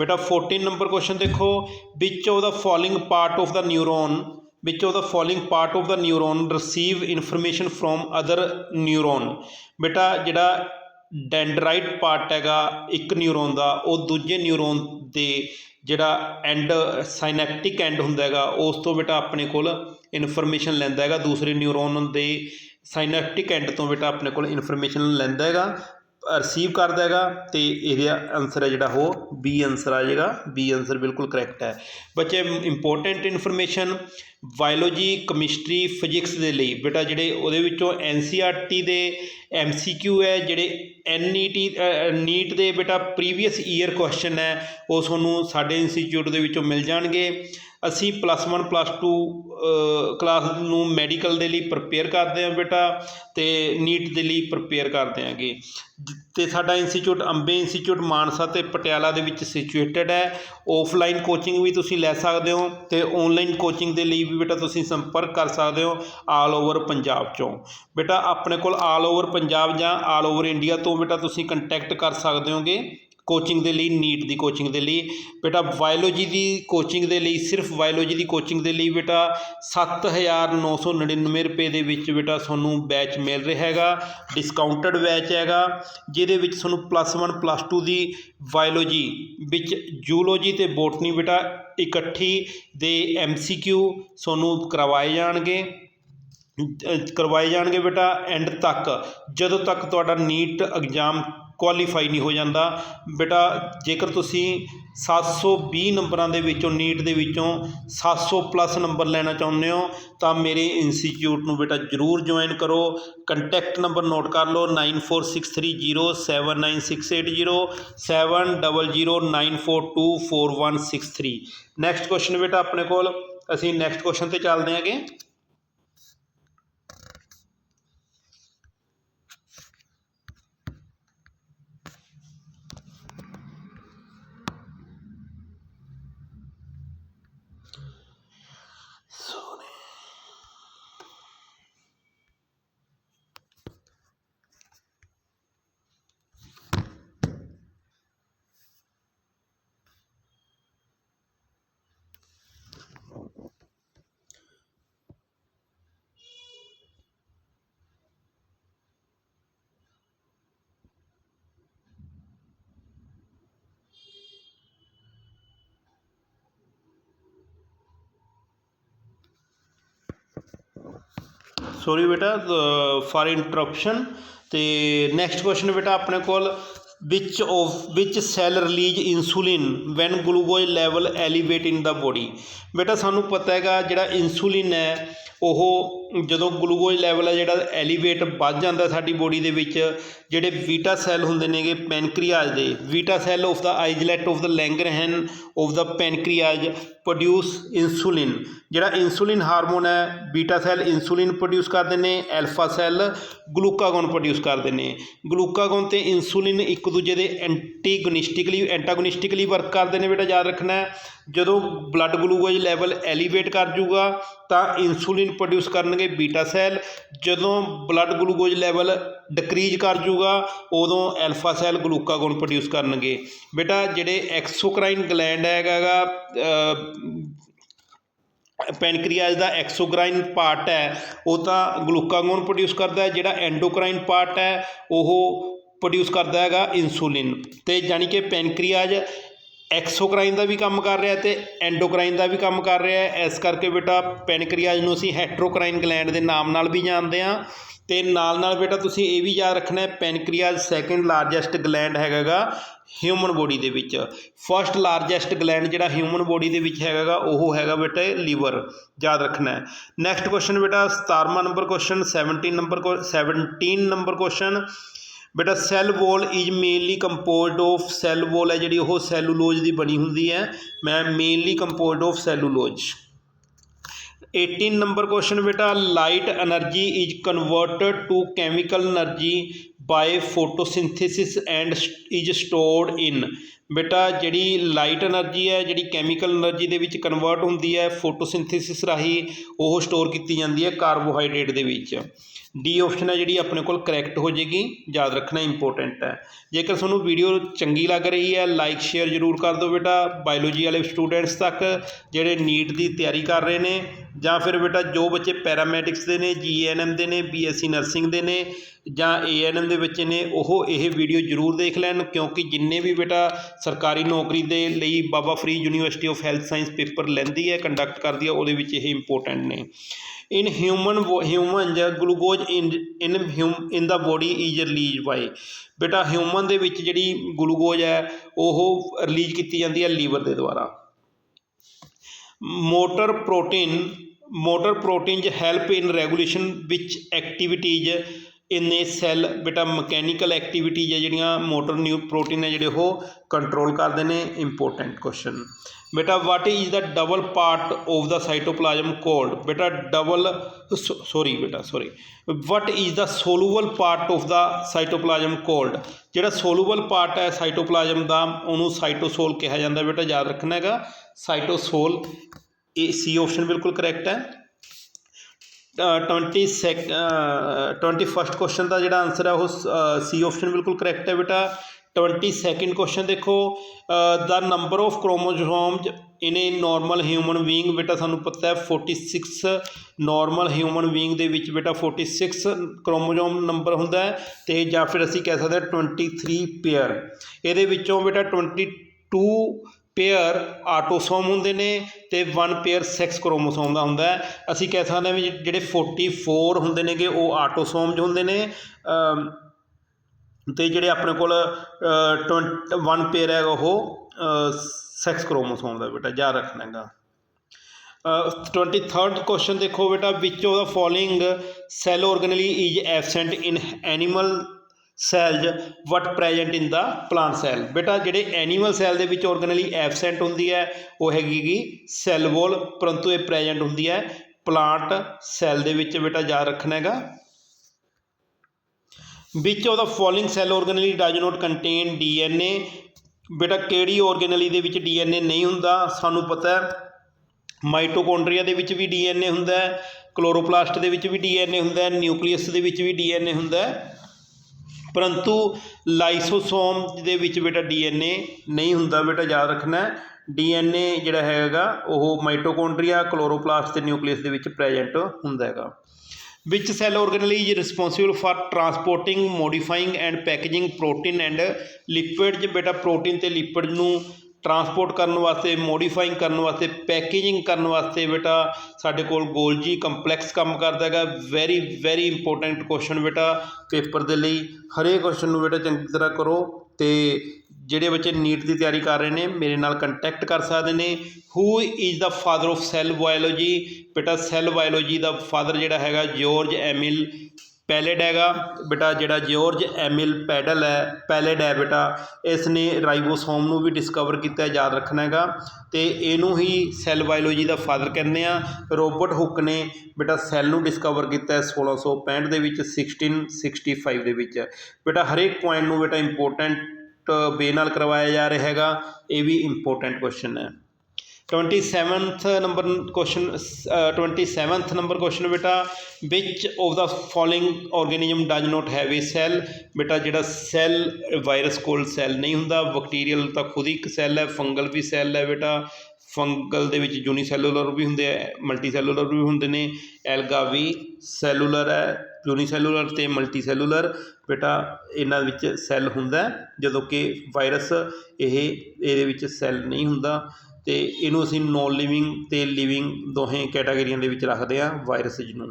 ਬੇਟਾ 14 ਨੰਬਰ ਕੁਐਸਚਨ ਦੇਖੋ, which of the following part of the neuron which of the following part of the neuron receive information from other neuron ਬੇਟਾ, ਜਿਹੜਾ ਡੈਂਡਰਾਈਟ ਪਾਰਟ ਹੈਗਾ, ਇੱਕ ਨਿਊਰੋਨ ਦਾ, ਉਹ ਦੂਜੇ ਨਿਊਰੋਨ ਦੇ ਜਿਹੜਾ ਐਂਡ ਸਾਈਨੈਪਟਿਕ ਐਂਡ ਹੁੰਦਾ ਹੈਗਾ, ਉਸ ਤੋਂ ਬੇਟਾ ਆਪਣੇ ਕੋਲ ਇਨਫੋਰਮੇਸ਼ਨ ਲੈਂਦਾ ਹੈਗਾ। ਦੂਸਰੇ ਨਿਊਰੋਨ ਦੇ ਸਾਈਨੈਪਟਿਕ ਐਂਡ ਤੋਂ ਬੇਟਾ ਆਪਣੇ ਕੋਲ ਇਨਫੋਰਮੇਸ਼ਨ ਲੈਂਦਾ ਹੈਗਾ। ਰਿਸੀਵ ਕਰਦਾ ਹੈਗਾ ਅਤੇ ਇਹਦਾ ਆਨਸਰ ਹੈ ਜਿਹੜਾ ਉਹ ਬੀ ਆਨਸਰ ਆ ਜਾਏਗਾ। ਬੀ ਆਨਸਰ ਬਿਲਕੁਲ ਕਰੈਕਟ ਹੈ। ਬੱਚੇ important information biology chemistry physics ਦੇ ਲਈ। ਬੇਟਾ, ਜਿਹੜੇ ਉਹਦੇ ਵਿੱਚੋਂ ਐਨਸੀਈਆਰਟੀ ਦੇ ਐਮਸੀਕਿਊ ਹੈ, ਜਿਹੜੇ ਐਨਈਟੀ ਨੀਟ ਦੇ ਬੇਟਾ ਪ੍ਰੀਵੀਅਸ ਈਅਰ ਕੁਐਸਚਨ ਹੈ, ਉਹ ਤੁਹਾਨੂੰ ਸਾਡੇ ਇੰਸਟੀਚਿਊਟ ਦੇ ਵਿੱਚੋਂ ਮਿਲ ਜਾਣਗੇ। ਅਸੀਂ plus one plus two class ਨੂੰ ਮੈਡੀਕਲ ਦੇ ਲਈ ਪ੍ਰਪੇਅਰ ਕਰਦੇ ਹਾਂ ਬੇਟਾ ਅਤੇ ਨੀਟ ਦੇ ਲਈ ਪ੍ਰਪੇਅਰ ਕਰਦੇ ਆਂਗੇ ਅਤੇ ਸਾਡਾ ਇੰਸਟੀਚਿਊਟ ਅੰਬੇ ਇੰਸਟੀਚਿਊਟ ਮਾਨਸਾ ਅਤੇ ਪਟਿਆਲਾ ਦੇ ਵਿੱਚ ਸਿਚੁਏਟਡ ਹੈ। ਆਫਲਾਈਨ ਕੋਚਿੰਗ ਵੀ ਤੁਸੀਂ ਲੈ ਸਕਦੇ ਹੋ ਅਤੇ ਆਨਲਾਈਨ ਕੋਚਿੰਗ ਦੇ ਲਈ ਵੀ ਬੇਟਾ ਤੁਸੀਂ ਸੰਪਰਕ ਕਰ ਸਕਦੇ ਹੋ ਆਲ ਓਵਰ ਪੰਜਾਬ ਚੋਂ। ਬੇਟਾ ਆਪਣੇ ਕੋਲ ਆਲ ਓਵਰ ਪੰਜਾਬ ਜਾਂ ਆਲ ਓਵਰ ਇੰਡੀਆ ਤੋਂ ਬੇਟਾ ਤੁਸੀਂ ਕੰਟੈਕਟ ਕਰ ਸਕਦੇ ਹੋਗੇ। ਕੋਚਿੰਗ ਦੇ ਲਈ ਨੀਟ ਦੀ ਕੋਚਿੰਗ ਦੇ ਲਈ। ਬੇਟਾ ਬਾਇਓਲੋਜੀ ਦੀ ਕੋਚਿੰਗ ਦੇ ਲਈ, ਸਿਰਫ ਬਾਇਓਲੋਜੀ ਦੀ ਕੋਚਿੰਗ ਦੇ ਲਈ ਬੇਟਾ 7999 ਰੁਪਏ ਦੇ ਵਿੱਚ ਬੇਟਾ ਤੁਹਾਨੂੰ ਬੈਚ ਮਿਲ ਰਿਹਾ ਹੈਗਾ। ਡਿਸਕਾਊਂਟਡ ਬੈਚ ਹੈਗਾ। ਜਿਹਦੇ ਵਿੱਚ ਤੁਹਾਨੂੰ ਪਲੱਸ 1 ਪਲੱਸ 2 ਦੀ ਬਾਇਓਲੋਜੀ ਵਿੱਚ ਜੂਲੋਜੀ ਤੇ ਬੋਟਨੀ ਬੇਟਾ ਇਕੱਠੀ ਦੇ ਐਮਸੀਕਿਊ ਤੁਹਾਨੂੰ ਕਰਵਾਏ ਜਾਣਗੇ। ਕਰਵਾਏ ਜਾਣਗੇ ਬੇਟਾ ਐਂਡ ਤੱਕ। ਜਦੋਂ ਤੱਕ ਤੁਹਾਡਾ ਨੀਟ ਐਗਜ਼ਾਮ ਕੁਆਲੀਫਾਈ ਨਹੀਂ ਹੋ ਜਾਂਦਾ। ਬੇਟਾ, ਜੇਕਰ ਤੁਸੀਂ 720 ਨੰਬਰਾਂ ਦੇ ਵਿੱਚੋਂ ਨੀਟ ਦੇ ਵਿੱਚੋਂ 700 ਪਲੱਸ ਨੰਬਰ ਲੈਣਾ ਚਾਹੁੰਦੇ ਹੋ, ਤਾਂ ਮੇਰੇ ਇੰਸਟੀਚਿਊਟ ਨੂੰ ਬੇਟਾ ਜਰੂਰ ਜੁਆਇਨ ਕਰੋ। ਕੰਟੈਕਟ ਨੰਬਰ ਨੋਟ ਕਰ ਲਓ 9463079680 7009424163 ਨੈਕਸਟ ਕੁਐਸਚਨ ਬੇਟਾ, ਆਪਣੇ ਕੋਲ। ਅਸੀਂ ਨੈਕਸਟ ਕੁਐਸਚਨ ਤੇ ਚੱਲਦੇ ਹਾਂਗੇ। ਸੋਰੀ ਬੇਟਾ ਫਾਰ ਇੰਟਰਪਸ਼ਨ ਤੇ ਨੈਕਸਟ ਕੁਐਸਚਨ ਬੇਟਾ ਆਪਣੇ ਕੋਲ which of which cell release insulin when glucose level elevate in the body ਬੇਟਾ, ਸਾਨੂੰ ਪਤਾ ਹੈਗਾ ਜਿਹੜਾ ਇਨਸੂਲਿਨ ਹੈ, ਉਹ ਜਦੋਂ ਗਲੂਕੋਜ਼ ਲੈਵਲ ਹੈ ਜਿਹੜਾ ਐਲੀਵੇਟ ਵੱਧ ਜਾਂਦਾ ਸਾਡੀ ਬੋਡੀ ਦੇ ਵਿੱਚ, ਜਿਹੜੇ ਵੀਟਾ ਸੈੱਲ ਹੁੰਦੇ ਨੇਗੇ ਪੈਨਕ੍ਰੀਆਜ ਦੇ beta cell of the islet of the Langerhans of the pancreas produce insulin ਜਿਹੜਾ ਇਨਸੂਲਿਨ ਹਾਰਮੋਨ ਹੈ ਬੀਟਾ ਸੈੱਲ ਇਨਸੂਲਿਨ ਪ੍ਰੋਡਿਊਸ ਕਰਦੇ ਨੇ ਐਲਫਾ ਸੈੱਲ ਗਲੂਕਾਗੋਨ ਪ੍ਰੋਡਿਊਸ ਕਰਦੇ ਨੇ। ਗਲੂਕਾਗੋਨ ਤੇ ਇਨਸੂਲਿਨ ਇੱਕ ਦੂਜੇ ਦੇ ਐਂਟੀਗੋਨਿਸਟਿਕਲੀ ਐਂਟਾਗੋਨਿਸਟਿਕਲੀ ਵਰਕ ਕਰਦੇ ਨੇ ਬੇਟਾ, ਯਾਦ ਰੱਖਣਾ ਹੈ। ਜਦੋਂ ਬਲੱਡ ਗਲੂਕੋਜ਼ ਲੈਵਲ ਐਲੀਵੇਟ ਕਰ ਜੂਗਾ ਤਾਂ ਇਨਸੂਲਿਨ ਪ੍ਰੋਡਿਊਸ ਕਰਨਗੇ ਬੀਟਾ ਸੈੱਲ ਜਦੋਂ ਬਲੱਡ ਗਲੂਕੋਜ਼ ਲੈਵਲ ਡਿਕਰੀਜ਼ ਕਰ ਜੂਗਾ ਉਦੋਂ ਐਲਫਾ ਸੈੱਲ ਗਲੂਕਾਗੋਨ ਪ੍ਰੋਡਿਊਸ ਕਰਨਗੇ। ਬੇਟਾ ਜਿਹੜੇ ਐਕਸੋਕਰਾਈਨ ਗਲੈਂਡ ਹੈਗਾ ਗਾ, ਪੈਨਕ੍ਰੀਆਜ ਦਾ ਐਕਸੋਕਰਾਈਨ ਪਾਰਟ ਹੈ ਉਹ ਤਾਂ ਗਲੂਕਾਗੋਨ ਪ੍ਰੋਡਿਊਸ ਕਰਦਾ ਹੈ। ਜਿਹੜਾ ਐਂਡੋਕਰਾਈਨ ਪਾਰਟ ਹੈ ਉਹ ਪ੍ਰੋਡਿਊਸ ਕਰਦਾ ਹੈਗਾ ਇਨਸੂਲਿਨ ਤੇ ਜਾਨੀ ਕਿ ਪੈਨਕ੍ਰੀਆਜ ਐਕਸੋਕਰਾਈਨ ਦਾ ਵੀ ਕੰਮ ਕਰ ਰਿਹਾ ਤੇ ਐਂਡੋਕਰਾਈਨ ਦਾ ਵੀ ਕੰਮ ਕਰ ਰਿਹਾ ਇਸ ਕਰਕੇ ਬੇਟਾ ਪੈਨਕ੍ਰੀਆਜ ਨੂੰ ਅਸੀਂ ਹੈਟਰੋਕਰਾਈਨ ਗਲੈਂਡ ਦੇ ਨਾਮ ਨਾਲ ਵੀ ਜਾਣਦੇ ਹਾਂ। ਤੇ ਨਾਲ ਨਾਲ ਬੇਟਾ ਤੁਸੀਂ ਇਹ ਵੀ ਯਾਦ ਰੱਖਣਾ ਹੈ, ਪੈਨਕ੍ਰੀਆਜ ਸੈਕੰਡ ਲਾਰਜੈਸਟ ਗਲੈਂਡ ਹੈਗਾਗਾ ਹਿਊਮਨ ਬੋਡੀ ਦੇ ਵਿੱਚ। ਫਰਸਟ ਲਾਰਜੈਸਟ ਗਲੈਂਡ ਜਿਹੜਾ ਹਿਊਮਨ ਬੋਡੀ ਦੇ ਵਿੱਚ ਹੈਗਾਗਾ, ਉਹ ਹੈਗਾ ਬੇਟਾ ਲੀਵਰ। ਯਾਦ ਰੱਖਣਾ ਹੈ। ਨੈਕਸਟ ਕੁਐਸਚਨ ਬੇਟਾ 17ਵਾਂ number question 17 number 17 number question. ਬੇਟਾ cell wall is mainly composed of cell wall ਹੈ ਜਿਹੜੀ ਉਹ ਸੈਲੂਲੋਜ ਦੀ ਬਣੀ ਹੁੰਦੀ ਹੈ। ਮੈਂ mainly composed of cellulose 18 number question ਬੇਟਾ light energy is converted to chemical energy by photosynthesis and is stored in ਬੇਟਾ, ਜਿਹੜੀ ਲਾਈਟ એનર્ਜੀ ਹੈ, ਜਿਹੜੀ ਕੈਮੀਕਲ એનર્ਜੀ ਦੇ ਵਿੱਚ ਕਨਵਰਟ ਹੁੰਦੀ ਹੈ ਫੋਟੋਸਿੰਥੇਸਿਸ ਰਾਹੀਂ ਉਹ ਸਟੋਰ ਕੀਤੀ ਜਾਂਦੀ ਹੈ ਕਾਰਬੋਹਾਈਡਰੇਟ ਦੇ ਵਿੱਚ। ਡੀ ਆਪਸ਼ਨ ਹੈ ਜਿਹੜੀ ਆਪਣੇ ਕੋਲ ਕਰੈਕਟ ਹੋ ਜੇਗੀ ਯਾਦ ਰੱਖਣਾ ਇੰਪੋਰਟੈਂਟ ਹੈ। ਜੇਕਰ ਤੁਹਾਨੂੰ ਵੀਡੀਓ ਚੰਗੀ ਲੱਗ ਰਹੀ ਹੈ ਲਾਈਕ ਸ਼ੇਅਰ ਜ਼ਰੂਰ ਕਰ ਦਿਓ ਬੇਟਾ ਬਾਇਓਲੋਜੀ ਵਾਲੇ ਸਟੂਡੈਂਟਸ ਤੱਕ, ਜਿਹੜੇ ਨੀਟ ਦੀ ਤਿਆਰੀ ਕਰ ਰਹੇ ਨੇ। ਜਾਂ ਫਿਰ ਬੇਟਾ, ਜੋ ਬੱਚੇ ਪੈਰਾਮੈਡਿਕਸ ਦੇ ਨੇ ਜੀਐਨਐਮ ਦੇ ਨੇ ਬੀਐਸਸੀ ਨਰਸਿੰਗ ਦੇ ਨੇ ਜਾਂ ਏਐਨਐਮ ਦੇ ਬੱਚੇ ਨੇ, ਉਹ ਇਹ ਵੀਡੀਓ ਜ਼ਰੂਰ ਦੇਖ ਲੈਣ, ਕਿਉਂਕਿ ਜਿੰਨੇ ਵੀ ਬੇਟਾ ਸਰਕਾਰੀ ਨੌਕਰੀ ਦੇ ਲਈ Baba Farid university of health science paper ਲੈਂਦੀ ਹੈ ਕੰਡਕਟ ਕਰਦੀ ਹੈ, ਉਹਦੇ ਵਿੱਚ ਇਹ ਇੰਪੋਰਟੈਂਟ ਨੇ। ਇਨ ਹਿਊਮਨ ਹਿਊਮਨ ਜਾਂ glucose in in ਹਿਊਮ in the body is release by ਬੇਟਾ ਹਿਊਮਨ ਦੇ ਵਿੱਚ ਜਿਹੜੀ ਗਲੂਕੋਜ਼ ਹੈ, ਉਹ ਰਿਲੀਜ਼ ਕੀਤੀ ਜਾਂਦੀ ਹੈ ਲੀਵਰ ਦੇ ਦੁਆਰਾ। Motor protein, motor proteins help in regulation ਵਿੱਚ ਐਕਟੀਵਿਟੀਜ਼ ਇੰਨੇ ਸੈੱਲ, ਬੇਟਾ ਮਕੈਨੀਕਲ ਐਕਟੀਵਿਟੀਜ਼ ਹੈ ਜਿਹੜੀਆਂ ਮੋਟਰ ਨਿਊ ਪ੍ਰੋਟੀਨ ਹੈ ਜਿਹੜੇ ਉਹ ਕੰਟਰੋਲ ਕਰਦੇ ਨੇ ਇੰਪੋਰਟੈਂਟ ਕੁਐਸਚਨ ਬੇਟਾ what is the double part of the cytoplasm called ਬੇਟਾ ਡਬਲ ਸੌਰੀ ਬੇਟਾ sorry what is the soluble part of the cytoplasm called ਜਿਹੜਾ ਸੋਲੂਬਲ ਪਾਰਟ ਹੈ ਸਾਈਟੋਪਲਾਜ਼ਮ ਦਾ, ਉਹਨੂੰ ਸਾਈਟੋਸੋਲ ਕਿਹਾ ਜਾਂਦਾ ਬੇਟਾ, ਯਾਦ ਰੱਖਣਾ ਹੈਗਾ। ਸਾਈਟੋਸੋਲ ਇਹ ਸੀ ਆਪਸ਼ਨ ਬਿਲਕੁਲ ਕਰੈਕਟ ਹੈ। 20 ਸੈਕ 21st ਕੁਐਸਚਨ ਦਾ ਜਿਹੜਾ ਆਨਸਰ ਹੈ ਉਹ ਸੀ ਆਪਸ਼ਨ ਬਿਲਕੁਲ ਕਰੈਕਟ ਹੈ ਬੇਟਾ। 22nd ਕੁਐਸਚਨ ਦੇਖੋ the number of chromosomes in a normal human being ਬੇਟਾ ਸਾਨੂੰ ਪਤਾ ਹੈ 46 ਨਾਰਮਲ ਹਿਊਮਨ ਬੀਇੰਗ ਦੇ ਵਿੱਚ ਬੇਟਾ 46 ਕ੍ਰੋਮੋਸੋਮ ਨੰਬਰ ਹੁੰਦਾ ਹੈ ਤੇ ਜਾਂ ਫਿਰ ਅਸੀਂ ਕਹਿ ਸਕਦੇ ਹਾਂ 23 ਪੇਅਰ ਇਹਦੇ ਵਿੱਚੋਂ ਬੇਟਾ 22 ਪੇਅਰ ਆਟੋਸੋਮ ਹੁੰਦੇ ਨੇ ਤੇ 1 ਪੇਅਰ ਸੈਕਸ ਕ੍ਰੋਮੋਸੋਮ ਦਾ ਹੁੰਦਾ ਅਸੀਂ ਕਹਿ ਸਕਦੇ ਹਾਂ ਵੀ ਜਿਹੜੇ 44 ਹੁੰਦੇ ਨੇਗੇ, ਉਹ ਆਟੋਸੋਮ 'ਚ ਹੁੰਦੇ ਨੇ। ਤੇ ਜਿਹੜੇ ਆਪਣੇ ਕੋਲ 21 ਪੇਅਰ ਹੈਗਾ ਉਹ ਸੈਕਸ ਕ੍ਰੋਮੋਸੋਮ ਦਾ ਬੇਟਾ, ਯਾਦ ਰੱਖਣਾ ਹੈਗਾ। 23rd ਕੁਐਸਚਨ ਦੇਖੋ ਬੇਟਾ, which of the following cell organelle is absent in animal cells what present in the plant cell ਬੇਟਾ, ਜਿਹੜੇ ਐਨੀਮਲ ਸੈਲ ਦੇ ਵਿੱਚ ਆਰਗਨਲੀ ਐਬਸੈਂਟ ਹੁੰਦੀ ਹੈ, ਉਹ ਹੈਗੀ ਗੀ ਸੈਲ ਵੋਲ ਪਰੰਤੂ ਇਹ ਪ੍ਰੈਜ਼ੈਂਟ ਹੁੰਦੀ ਹੈ ਪਲਾਂਟ ਸੈਲ ਦੇ ਵਿੱਚ। ਬੇਟਾ, ਯਾਦ ਰੱਖਣਾ ਹੈਗਾ। Which of the following cell organelle does not contain DNA ਬੇਟਾ, ਕਿਹੜੀ ਆਰਗਨਲੀ ਦੇ ਵਿੱਚ ਡੀਐਨਏ ਨਹੀਂ ਹੁੰਦਾ? ਸਾਨੂੰ ਪਤਾ ਹੈ ਮਾਈਟੋਕੌਂਡਰੀਆ ਦੇ ਵਿੱਚ ਵੀ ਡੀਐਨਏ ਹੁੰਦਾ ਹੈ ਕਲੋਰੋਪਲਾਸਟ ਦੇ ਵਿੱਚ ਵੀ ਡੀਐਨਏ ਹੁੰਦਾ ਹੈ ਨਿਊਕਲੀਅਸ ਦੇ ਵਿੱਚ ਵੀ ਡੀਐਨਏ ਹੁੰਦਾ ਹੈ। ਪਰੰਤੂ ਲਾਈਸੋਸੋਮ ਦੇ ਵਿੱਚ ਬੇਟਾ ਡੀਐਨਏ ਨਹੀਂ ਹੁੰਦਾ, ਬੇਟਾ ਯਾਦ ਰੱਖਣਾ ਡੀਐਨਏ ਜਿਹੜਾ ਹੈਗਾ, ਉਹ ਮਾਈਟੋਕੌਂਡਰੀਆ ਕਲੋਰੋਪਲਾਸਟ ਤੇ ਨਿਊਕਲੀਅਸ ਦੇ ਵਿੱਚ ਪ੍ਰੈਜ਼ੈਂਟ ਹੁੰਦਾ ਹੈਗਾ। Which cell organelle is responsible for transporting modifying and packaging protein and lipids ਬੇਟਾ ਪ੍ਰੋਟੀਨ ਤੇ ਲਿਪਿਡ ਨੂੰ ਟਰਾਂਸਪੋਰਟ ਕਰਨ ਵਾਸਤੇ, ਮੋਡੀਫਾਈਂਗ ਕਰਨ ਵਾਸਤੇ, ਪੈਕੇਜਿੰਗ ਕਰਨ ਵਾਸਤੇ ਬੇਟਾ, ਸਾਡੇ ਕੋਲ ਗੋਲਜੀ ਕੰਪਲੈਕਸ ਕੰਮ ਕਰਦਾ ਹੈਗਾ। ਵੈਰੀ ਵੈਰੀ ਇੰਪੋਰਟੈਂਟ ਕੁਐਸਚਨ ਬੇਟਾ, ਪੇਪਰ ਦੇ ਲਈ। ਹਰੇਕ ਕੁਐਸਚਨ ਨੂੰ ਬੇਟਾ ਚੰਗੀ ਤਰ੍ਹਾਂ ਕਰੋ ਤੇ ਜਿਹੜੇ ਬੱਚੇ ਨੀਟ ਦੀ ਤਿਆਰੀ ਕਰ ਰਹੇ ਨੇ, ਮੇਰੇ ਨਾਲ ਕੰਟੈਕਟ ਕਰ ਸਕਦੇ ਨੇ। Who is the father of cell biology ਬੇਟਾ ਸੈੱਲ ਬਾਇਓਲੋਜੀ ਦਾ ਫਾਦਰ ਜਿਹੜਾ ਹੈਗਾ ਜੋਰਜ ਐਮਿਲ ਪੈਲੇਡ ਹੈਗਾ। ਬੇਟਾ ਜਿਹੜਾ ਜੋਰਜ ਐਮਿਲ ਪੈਡਲ ਹੈ, ਪੈਲੇਡ ਹੈ ਬੇਟਾ। ਇਸ ਨੇ ਰਾਈਬੋਸੋਮ ਨੂੰ ਵੀ ਡਿਸਕਵਰ ਕੀਤਾ, ਯਾਦ ਰੱਖਣਾ ਹੈਗਾ। ਅਤੇ ਇਹਨੂੰ ਹੀ ਸੈੱਲ ਬਾਇਓਲੋਜੀ ਦਾ ਫਾਦਰ ਕਹਿੰਦੇ ਆ। ਰੋਬਰਟ ਹੁੱਕ ਨੇ ਬੇਟਾ ਸੈੱਲ ਨੂੰ ਡਿਸਕਵਰ ਕੀਤਾ 1665 ਦੇ ਵਿੱਚ 1665 ਦੇ ਵਿੱਚ। ਬੇਟਾ ਹਰੇਕ ਪੁਆਇੰਟ ਨੂੰ ਬੇਟਾ ਇੰਪੋਰਟੈਂਟ ਵੇ ਨਾਲ ਕਰਵਾਇਆ ਜਾ ਰਿਹਾ ਹੈਗਾ। ਇਹ ਵੀ ਇੰਪੋਰਟੈਂਟ ਕੁਐਸਚਨ ਹੈ। 27th number question 27th number question ਬੇਟਾ which of the following organism does not have a cell ਬੇਟਾ, ਜਿਹੜਾ ਸੈੱਲ ਵਾਇਰਸ ਕੋਲ ਸੈੱਲ ਨਹੀਂ ਹੁੰਦਾ ਬੈਕਟੀਰੀਅਲ ਤਾਂ ਖੁਦ ਹੀ ਇੱਕ ਸੈੱਲ ਹੈ ਫੰਗਲ ਵੀ ਸੈੱਲ ਹੈ ਬੇਟਾ ਫੰਗਲ ਦੇ ਵਿੱਚ ਯੂਨੀਸੈਲੂਲਰ ਵੀ ਹੁੰਦੇ ਆ ਮਲਟੀਸੈਲੂਲਰ ਵੀ ਹੁੰਦੇ ਨੇ ਐਲਗਾ ਵੀ ਸੈਲੂਲਰ ਹੈ ਯੂਨੀਸੈਲੂਲਰ ਤੇ ਮਲਟੀਸੈਲੂਲਰ ਬੇਟਾ, ਇਹਨਾਂ ਵਿੱਚ ਸੈੱਲ ਹੁੰਦਾ, ਜਦੋਂ ਕਿ ਵਾਇਰਸ ਇਹ, ਇਹਦੇ ਵਿੱਚ ਸੈੱਲ ਨਹੀਂ ਹੁੰਦਾ। ਅਤੇ ਇਹਨੂੰ ਅਸੀਂ ਨੋਨ ਲਿਵਿੰਗ ਅਤੇ ਲਿਵਿੰਗ ਦੋਹੇ ਕੈਟਾਗਰੀਆਂ ਦੇ ਵਿੱਚ ਰੱਖਦੇ ਹਾਂ ਵਾਇਰਸ ਨੂੰ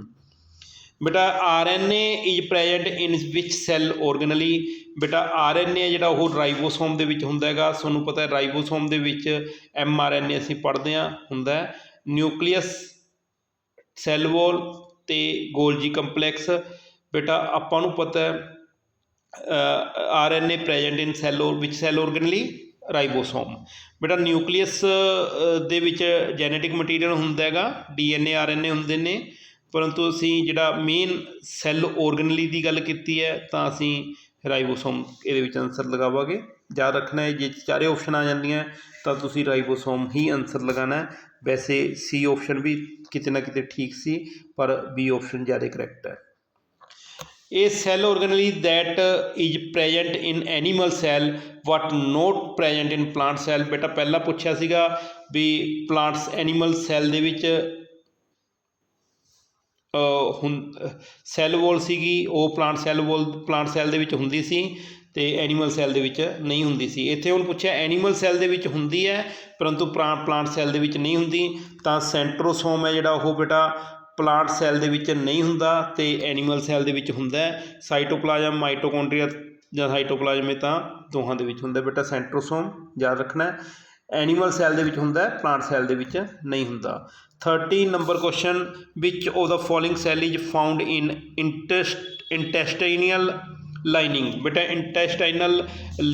ਬੇਟਾ R N A is present in which cell organelle ਬੇਟਾ ਆਰ ਐਨ ਏ ਜਿਹੜਾ ਉਹ ਰਾਈਬੋਸੋਮ ਦੇ ਵਿੱਚ ਹੁੰਦਾ ਹੈਗਾ। ਤੁਹਾਨੂੰ ਪਤਾ ਹੈ ਰਾਈਬੋਸੋਮ ਦੇ ਵਿੱਚ ਐਮ ਆਰ ਐਨ ਏ ਅਸੀਂ ਪੜ੍ਹਦੇ ਹਾਂ, ਹੁੰਦਾ ਨਿਊਕਲੀਅਸ ਸੈੱਲ ਵਾਲ ਅਤੇ ਗੋਲਜੀ ਕੰਪਲੈਕਸ ਬੇਟਾ, ਆਪਾਂ ਨੂੰ ਪਤਾ ਹੈ R N A present in cell ਵਿੱਚ ਸੈੱਲ ਔਰਗਨਲੀ ਰਾਈਬੋਸੋਮ। ਬੇਟਾ, ਨਿਊਕਲੀਅਸ ਦੇ ਵਿੱਚ ਜੈਨੇਟਿਕ ਮਟੀਰੀਅਲ ਹੁੰਦਾ ਹੈਗਾ ਡੀਐਨਏ ਆਰਐਨਏ ਹੁੰਦੇ ਨੇ। ਪਰੰਤੂ ਅਸੀਂ ਜਿਹੜਾ ਮੇਨ ਸੈੱਲ organally ਦੀ ਗੱਲ ਕੀਤੀ ਹੈ, ਤਾਂ ਅਸੀਂ ਰਾਈਬੋਸੋਮ ਇਹਦੇ ਵਿੱਚ ਆਨਸਰ ਲਗਾਵਾਂਗੇ। ਯਾਦ ਰੱਖਣਾ ਹੈ, ਜੇ ਚਾਰੇ ਆਪਸ਼ਨ ਆ ਜਾਂਦੀਆਂ, ਤਾਂ ਤੁਸੀਂ ਰਾਈਬੋਸੋਮ ਹੀ ਆਨਸਰ ਲਗਾਉਣਾ ਵੈਸੇ ਸੀ ਆਪਸ਼ਨ ਵੀ ਕਿਤੇ ਨਾ ਕਿਤੇ ਠੀਕ ਸੀ, ਪਰ ਬੀ ਆਪਸ਼ਨ ਜ਼ਿਆਦਾ ਕਰੈਕਟ ਹੈ। ਇਹ cell organally that is present in animal cell what not present in plant cell. ਬੇਟਾ ਪਹਿਲਾਂ ਪੁੱਛਿਆ ਸੀਗਾ ਵੀ ਪਲਾਂਟਸ ਐਨੀਮਲ ਸੈੱਲ ਦੇ ਵਿੱਚ ਹੁਣ ਸੈੱਲ ਵੋਲ ਸੀਗੀ, ਉਹ plant cell wall plant cell ਦੇ ਵਿੱਚ ਹੁੰਦੀ ਸੀ ਤੇ ਐਨੀਮਲ ਸੈੱਲ ਦੇ ਵਿੱਚ ਨਹੀਂ ਹੁੰਦੀ ਸੀ। ਇੱਥੇ ਹੁਣ ਪੁੱਛਿਆ ਐਨੀਮਲ ਸੈੱਲ ਦੇ ਵਿੱਚ ਹੁੰਦੀ ਹੈ, ਪਰੰਤੂ ਪਲਾਂਟ ਸੈੱਲ ਦੇ ਵਿੱਚ ਨਹੀਂ ਹੁੰਦੀ, ਤਾਂ ਸੈਂਟਰੋਸੋਮ ਹੈ ਜਿਹੜਾ ਉਹ ਬੇਟਾ ਪਲਾਂਟ ਸੈੱਲ ਦੇ ਵਿੱਚ ਨਹੀਂ ਹੁੰਦਾ ਤੇ ਐਨੀਮਲ ਸੈੱਲ ਦੇ ਵਿੱਚ ਹੁੰਦਾ ਸਾਈਟੋਪਲਾਜ਼ਮ, ਮਾਈਟੋਕੌਂਡਰੀਆ ਜਾਂ ਸਾਈਟੋਪਲਾਜ਼ਮ ਇਹ ਤਾਂ ਦੋਹਾਂ ਦੇ ਵਿੱਚ ਹੁੰਦਾ ਬੇਟਾ, ਸੈਂਟਰੋਸੋਮ ਯਾਦ ਰੱਖਣਾ ਐਨੀਮਲ ਸੈੱਲ ਦੇ ਵਿੱਚ ਹੁੰਦਾ ਹੈ, ਪਲਾਂਟ ਸੈੱਲ ਦੇ ਵਿੱਚ ਨਹੀਂ ਹੁੰਦਾ। 30 number question which of the following cell is found in ਇੰਟੈਸਟ intestinal lining ਬੇਟਾ ਇੰਟੈਸਟਾਈਨਲ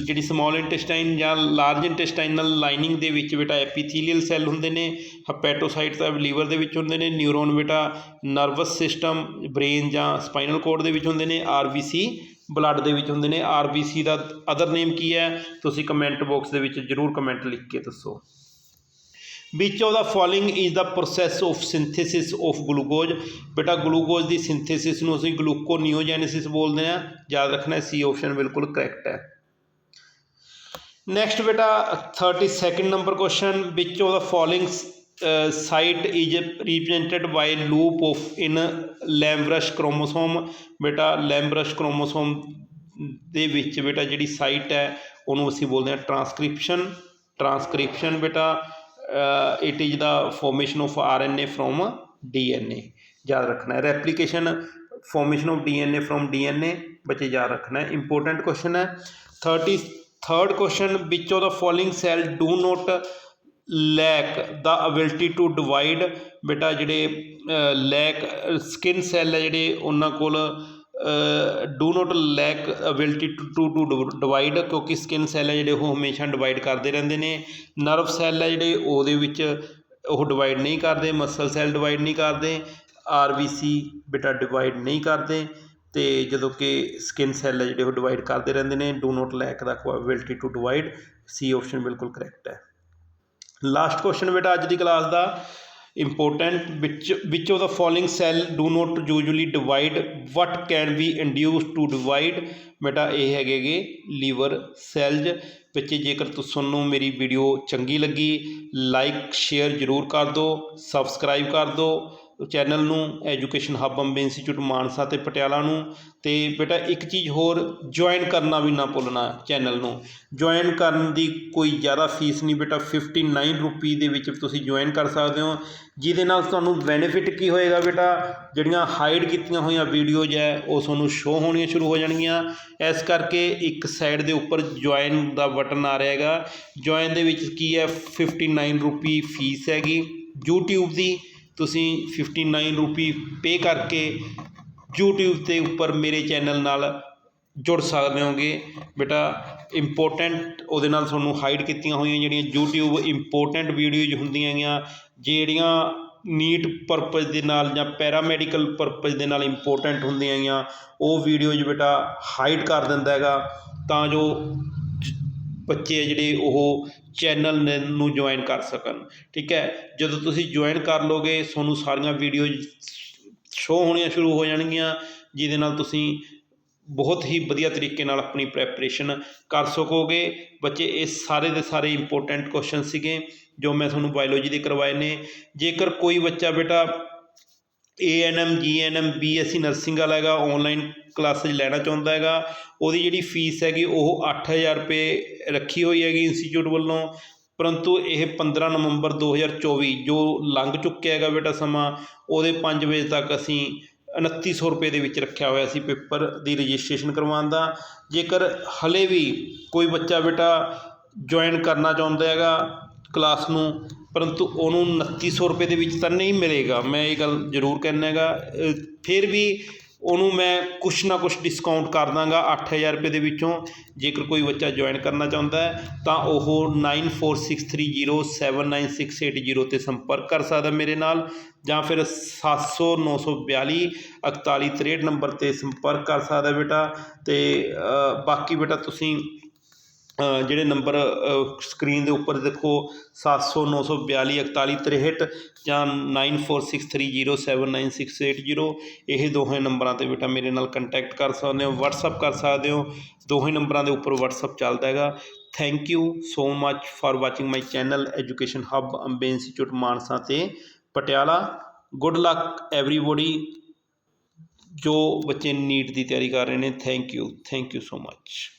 ਜਿਹੜੀ ਸਮਾਲ ਇੰਟੈਸਟਾਈਨ ਜਾਂ ਲਾਰਜ ਇੰਟੈਸਟਾਈਨਲ ਲਾਈਨਿੰਗ ਦੇ ਵਿੱਚ ਬੇਟਾ ਐਪੀਥੀਲੀਅਲ ਸੈੱਲ ਹੁੰਦੇ ਨੇ ਹੈਪੈਟੋਸਾਈਟ ਤਾਂ ਲੀਵਰ ਦੇ ਵਿੱਚ ਹੁੰਦੇ ਨੇ ਨਿਊਰੋਨ ਬੇਟਾ ਨਰਵਸ ਸਿਸਟਮ ਬ੍ਰੇਨ ਜਾਂ ਸਪਾਈਨਲ ਕੋਰਡ ਦੇ ਵਿੱਚ ਹੁੰਦੇ ਨੇ ਆਰਬੀਸੀ ਬਲੱਡ ਦੇ ਵਿੱਚ ਹੁੰਦੇ ਨੇ ਆਰਬੀਸੀ ਦਾ ਅਦਰ ਨੇਮ ਕੀ ਹੈ? ਤੁਸੀਂ ਕਮੈਂਟ ਬਾਕਸ ਦੇ ਵਿੱਚ ਜਰੂਰ ਕਮੈਂਟ ਲਿਖ ਕੇ ਦੱਸੋ। Which of the following is the process of synthesis of glucose ਬੇਟਾ ਗਲੂਕੋਜ਼ ਦੀ ਸਿੰਥੇਸਿਸ ਨੂੰ ਅਸੀਂ ਗਲੂਕੋਨੀਓਜੈਨੇਸਿਸ ਬੋਲਦੇ ਹਾਂ। ਯਾਦ ਰੱਖਣਾ ਸੀ ਆਪਸ਼ਨ ਬਿਲਕੁਲ ਕਰੈਕਟ ਹੈ। ਨੈਕਸਟ ਬੇਟਾ 32nd number question which of the following site is represented by loop of in lampbrush chromosome ਬੇਟਾ ਲੈਂਬਰਸ਼ ਕ੍ਰੋਮੋਸੋਮ ਦੇ ਵਿੱਚ ਬੇਟਾ ਜਿਹੜੀ ਸਾਈਟ ਹੈ, ਉਹਨੂੰ ਅਸੀਂ ਬੋਲਦੇ ਹਾਂ ਟਰਾਂਸਕ੍ਰਿਪਸ਼ਨ ਟਰਾਂਸਕ੍ਰਿਪਸ਼ਨ ਬੇਟਾ it is the formation of a from D N A ਯਾਦ ਰੱਖਣਾ ਹੈ replication formation of a from D N A ਬੱਚੇ ਯਾਦ ਰੱਖਣਾ ਹੈ ਇੰਪੋਰਟੈਂਟ ਕੁਐਸਚਨ ਹੈ। 33rd question which of the following cell do not lack the ability to divide ਬੇਟਾ, ਜਿਹੜੇ ਲੈਕ ਸਕਿਨ ਸੈੱਲ ਹੈ ਜਿਹੜੇ, ਉਹਨਾਂ ਕੋਲ do not lack ability to to divide ਕਿਉਂਕਿ ਸਕਿਨ ਸੈੱਲ ਹੈ ਜਿਹੜੇ ਉਹ ਹਮੇਸ਼ਾ ਡਿਵਾਈਡ ਕਰਦੇ ਰਹਿੰਦੇ ਨੇ। ਨਰਵ ਸੈੱਲ ਹੈ ਜਿਹੜੇ ਉਹਦੇ ਵਿੱਚ ਉਹ ਡਿਵਾਈਡ ਨਹੀਂ ਕਰਦੇ ਮਸਲ ਸੈੱਲ ਡਿਵਾਈਡ ਨਹੀਂ ਕਰਦੇ ਆਰ ਬੀ ਸੀ ਬੇਟਾ ਡਿਵਾਈਡ ਨਹੀਂ ਕਰਦੇ, ਤੇ ਜਦੋਂ ਕਿ ਸਕਿਨ ਸੈੱਲ ਹੈ ਜਿਹੜੇ ਉਹ ਡਿਵਾਈਡ ਕਰਦੇ ਰਹਿੰਦੇ ਨੇ do not lack the ability to divide C option ਬਿਲਕੁਲ ਕਰੈਕਟ ਹੈ। ਲਾਸਟ ਕੁਐਸਚਨ ਬੇਟਾ ਅੱਜ ਦੀ ਕਲਾਸ ਦਾ important which which of the following cell do not usually divide but can be induce to divide ਬੇਟਾ ਇਹ ਹੈਗੇਗੇ ਲੀਵਰ ਸੈਲਜ਼। ਬੱਚੇ, ਜੇਕਰ ਤੁਹਾਨੂੰ ਮੇਰੀ ਵੀਡੀਓ ਚੰਗੀ ਲੱਗੀ ਲਾਈਕ ਸ਼ੇਅਰ ਜ਼ਰੂਰ ਕਰ ਦਿਓ ਸਬਸਕ੍ਰਾਈਬ ਕਰ ਦਿਓ। ਚੈਨਲ ਨੂੰ, education hub Ambe institute Mansa ਤੇ ਪਟਿਆਲਾ ਨੂੰ ਤੇ ਬੇਟਾ ਇੱਕ ਚੀਜ਼ ਹੋਰ ਜੁਆਇਨ ਕਰਨਾ ਵੀ ਨਾ ਭੁੱਲਣਾ ਚੈਨਲ ਨੂੰ। ਜੁਆਇਨ ਕਰਨ ਦੀ ਕੋਈ ਜ਼ਿਆਦਾ ਫੀਸ ਨਹੀਂ ਬੇਟਾ 59 ਰੁਪਏ ਦੇ ਵਿੱਚ ਤੁਸੀਂ ਜੁਆਇਨ ਕਰ ਸਕਦੇ ਹੋ, ਜਿਹਦੇ ਨਾਲ ਤੁਹਾਨੂੰ ਬੈਨੀਫਿਟ ਕੀ ਹੋਏਗਾ ਬੇਟਾ? ਜਿਹੜੀਆਂ ਹਾਈਡ ਕੀਤੀਆਂ ਹੋਈਆਂ ਵੀਡੀਓਜ਼ ਹੈ, ਉਹ ਤੁਹਾਨੂੰ ਸ਼ੋ ਹੋਣੀਆਂ ਸ਼ੁਰੂ ਹੋ ਜਾਣਗੀਆਂ। ਇਸ ਕਰਕੇ ਇੱਕ ਸਾਈਡ ਦੇ ਉੱਪਰ ਜੁਆਇਨ ਦਾ ਬਟਨ ਆ ਰਿਹਾ ਹੈਗਾ। ਜੁਆਇਨ ਦੇ ਵਿੱਚ ਕੀ ਹੈ? 59 ਰੁਪਏ ਫੀਸ ਹੈਗੀ। YouTube ਦੀ ਤੁਸੀਂ 59 ਰੁਪਏ ਪੇ ਕਰਕੇ ਯੂਟਿਊਬ ਦੇ ਉੱਪਰ ਮੇਰੇ ਚੈਨਲ ਨਾਲ ਜੁੜ ਸਕਦੇ ਹੋਗੇ। ਬੇਟਾ ਇੰਪੋਰਟੈਂਟ ਉਹਦੇ ਨਾਲ ਤੁਹਾਨੂੰ ਹਾਈਡ ਕੀਤੀਆਂ ਹੋਈਆਂ ਜਿਹੜੀਆਂ ਯੂਟਿਊਬ ਇੰਪੋਰਟੈਂਟ ਵੀਡੀਓਜ਼ ਹੁੰਦੀਆਂ ਹੈਗੀਆਂ, ਜਿਹੜੀਆਂ ਨੀਟ ਪਰਪਸ ਦੇ ਨਾਲ ਜਾਂ ਪੈਰਾਮੈਡੀਕਲ ਪਰਪਸ ਦੇ ਨਾਲ ਇੰਪੋਰਟੈਂਟ ਹੁੰਦੀਆਂ ਹੈਗੀਆਂ, ਉਹ ਵੀਡੀਓਜ਼ ਬੇਟਾ ਹਾਈਡ ਕਰ ਦਿੰਦਾ ਹੈਗਾ। ਤਾਂ ਜੋ ਬੱਚੇ ਜਿਹੜੇ ਉਹ ਚੈਨਲ ਨੇ, ਨੂੰ ਜੁਆਇਨ ਕਰ ਸਕਣ, ਠੀਕ ਹੈ? ਜਦੋਂ ਤੁਸੀਂ ਜੁਆਇਨ ਕਰ ਲੋਗੇ, ਤੁਹਾਨੂੰ ਸਾਰੀਆਂ ਵੀਡੀਓਜ਼ ਸ਼ੋ ਹੋਣੀਆਂ ਸ਼ੁਰੂ ਹੋ ਜਾਣਗੀਆਂ, ਜਿਹਦੇ ਨਾਲ ਤੁਸੀਂ ਬਹੁਤ ਹੀ ਵਧੀਆ ਤਰੀਕੇ ਨਾਲ ਆਪਣੀ ਪ੍ਰੈਪਰੇਸ਼ਨ ਕਰ ਸਕੋਗੇ। ਬੱਚੇ, ਇਹ ਸਾਰੇ ਦੇ ਸਾਰੇ ਇੰਪੋਰਟੈਂਟ ਕੁਐਸਚਨ ਸੀਗੇ, ਜੋ ਮੈਂ ਤੁਹਾਨੂੰ ਬਾਇਓਲੋਜੀ ਦੇ ਕਰਵਾਏ ਨੇ। ਜੇਕਰ ਕੋਈ ਬੱਚਾ ਬੇਟਾ ਏਐਨਐਮ ਜੀਐਨਐਮ ਬੀਐਸਸੀ ਨਰਸਿੰਗ ਵਾਲਾ ਹੈਗਾ ਆਨਲਾਈਨ ਕਲਾਸਿਸ ਲੈਣਾ ਚਾਹੁੰਦਾ ਹੈਗਾ। ਉਹਦੀ ਜਿਹੜੀ ਫੀਸ ਹੈਗੀ, ਉਹ 8000 ਰੁਪਏ ਰੱਖੀ ਹੋਈ ਹੈਗੀ ਇੰਸਟੀਚਿਊਟ ਵੱਲੋਂ। ਪਰੰਤੂ ਇਹ 15 ਨਵੰਬਰ 2024 ਜੋ ਲੰਘ ਚੁੱਕਿਆ ਹੈਗਾ ਬੇਟਾ ਸਮਾਂ, ਉਹਦੇ 5 ਵਜੇ ਤੱਕ ਅਸੀਂ 2900 ਰੁਪਏ ਦੇ ਵਿੱਚ ਰੱਖਿਆ ਹੋਇਆ ਸੀ ਪੇਪਰ ਦੀ ਰਜਿਸਟ੍ਰੇਸ਼ਨ ਕਰਵਾਉਣ ਦਾ। ਜੇਕਰ ਹਲੇ ਵੀ ਕੋਈ ਬੱਚਾ ਬੇਟਾ ਜੁਆਇਨ ਕਰਨਾ ਚਾਹੁੰਦਾ ਹੈਗਾ ਕਲਾਸ ਨੂੰ, ਪਰੰਤੂ ਉਹਨੂੰ ਉਨੱਤੀ ਸੌ ਰੁਪਏ ਦੇ ਵਿੱਚ ਤਾਂ ਨਹੀਂ ਮਿਲੇਗਾ। ਮੈਂ ਇਹ ਗੱਲ ਜ਼ਰੂਰ ਕਹਿੰਦਾ ਹੈਗਾ। ਫਿਰ ਵੀ ਉਹਨੂੰ ਮੈਂ ਕੁਛ ਨਾ ਕੁਛ ਡਿਸਕਾਊਂਟ ਕਰ ਦਾਂਗਾ ਅੱਠ ਹਜ਼ਾਰ ਰੁਪਏ ਦੇ ਵਿੱਚੋਂ। ਜੇਕਰ ਕੋਈ ਬੱਚਾ ਜੁਆਇਨ ਕਰਨਾ ਚਾਹੁੰਦਾ ਹੈ, ਤਾਂ ਉਹ 9463079680 ਤੇ ਸੰਪਰਕ ਕਰ ਸਕਦਾ ਮੇਰੇ ਨਾਲ, ਜਾਂ ਫਿਰ 700 942 41 63 ਨੰਬਰ ਤੇ ਸੰਪਰਕ ਕਰ ਸਕਦਾ ਬੇਟਾ। ਅਤੇ ਬਾਕੀ ਬੇਟਾ ਤੁਸੀਂ ਜਿਹੜੇ ਨੰਬਰ ਸਕਰੀਨ ਦੇ ਉੱਪਰ ਦੇਖੋ 700 942 41 63 ਜਾਂ 9463079680 ਇਹ ਦੋਹੇ ਨੰਬਰਾਂ ਤੇ ਬੇਟਾ ਮੇਰੇ ਨਾਲ ਕੰਟੈਕਟ ਕਰ ਸਕਦੇ ਹੋ ਵਟਸਐਪ ਕਰ ਸਕਦੇ ਹੋ। ਦੋਹੇ ਨੰਬਰਾਂ ਦੇ ਉੱਪਰ ਵਟਸਐਪ ਚੱਲਦਾ ਹੈਗਾ। Thank you so much for watching my channel education hub Ambe institute Mansa ਤੇ ਪਟਿਆਲਾ। ਗੁੱਡ ਲੱਕ ਐਵਰੀਬੋਡੀ ਜੋ ਬੱਚੇ ਨੀਟ ਦੀ ਤਿਆਰੀ ਕਰ ਰਹੇ ਨੇ thank you thank you so much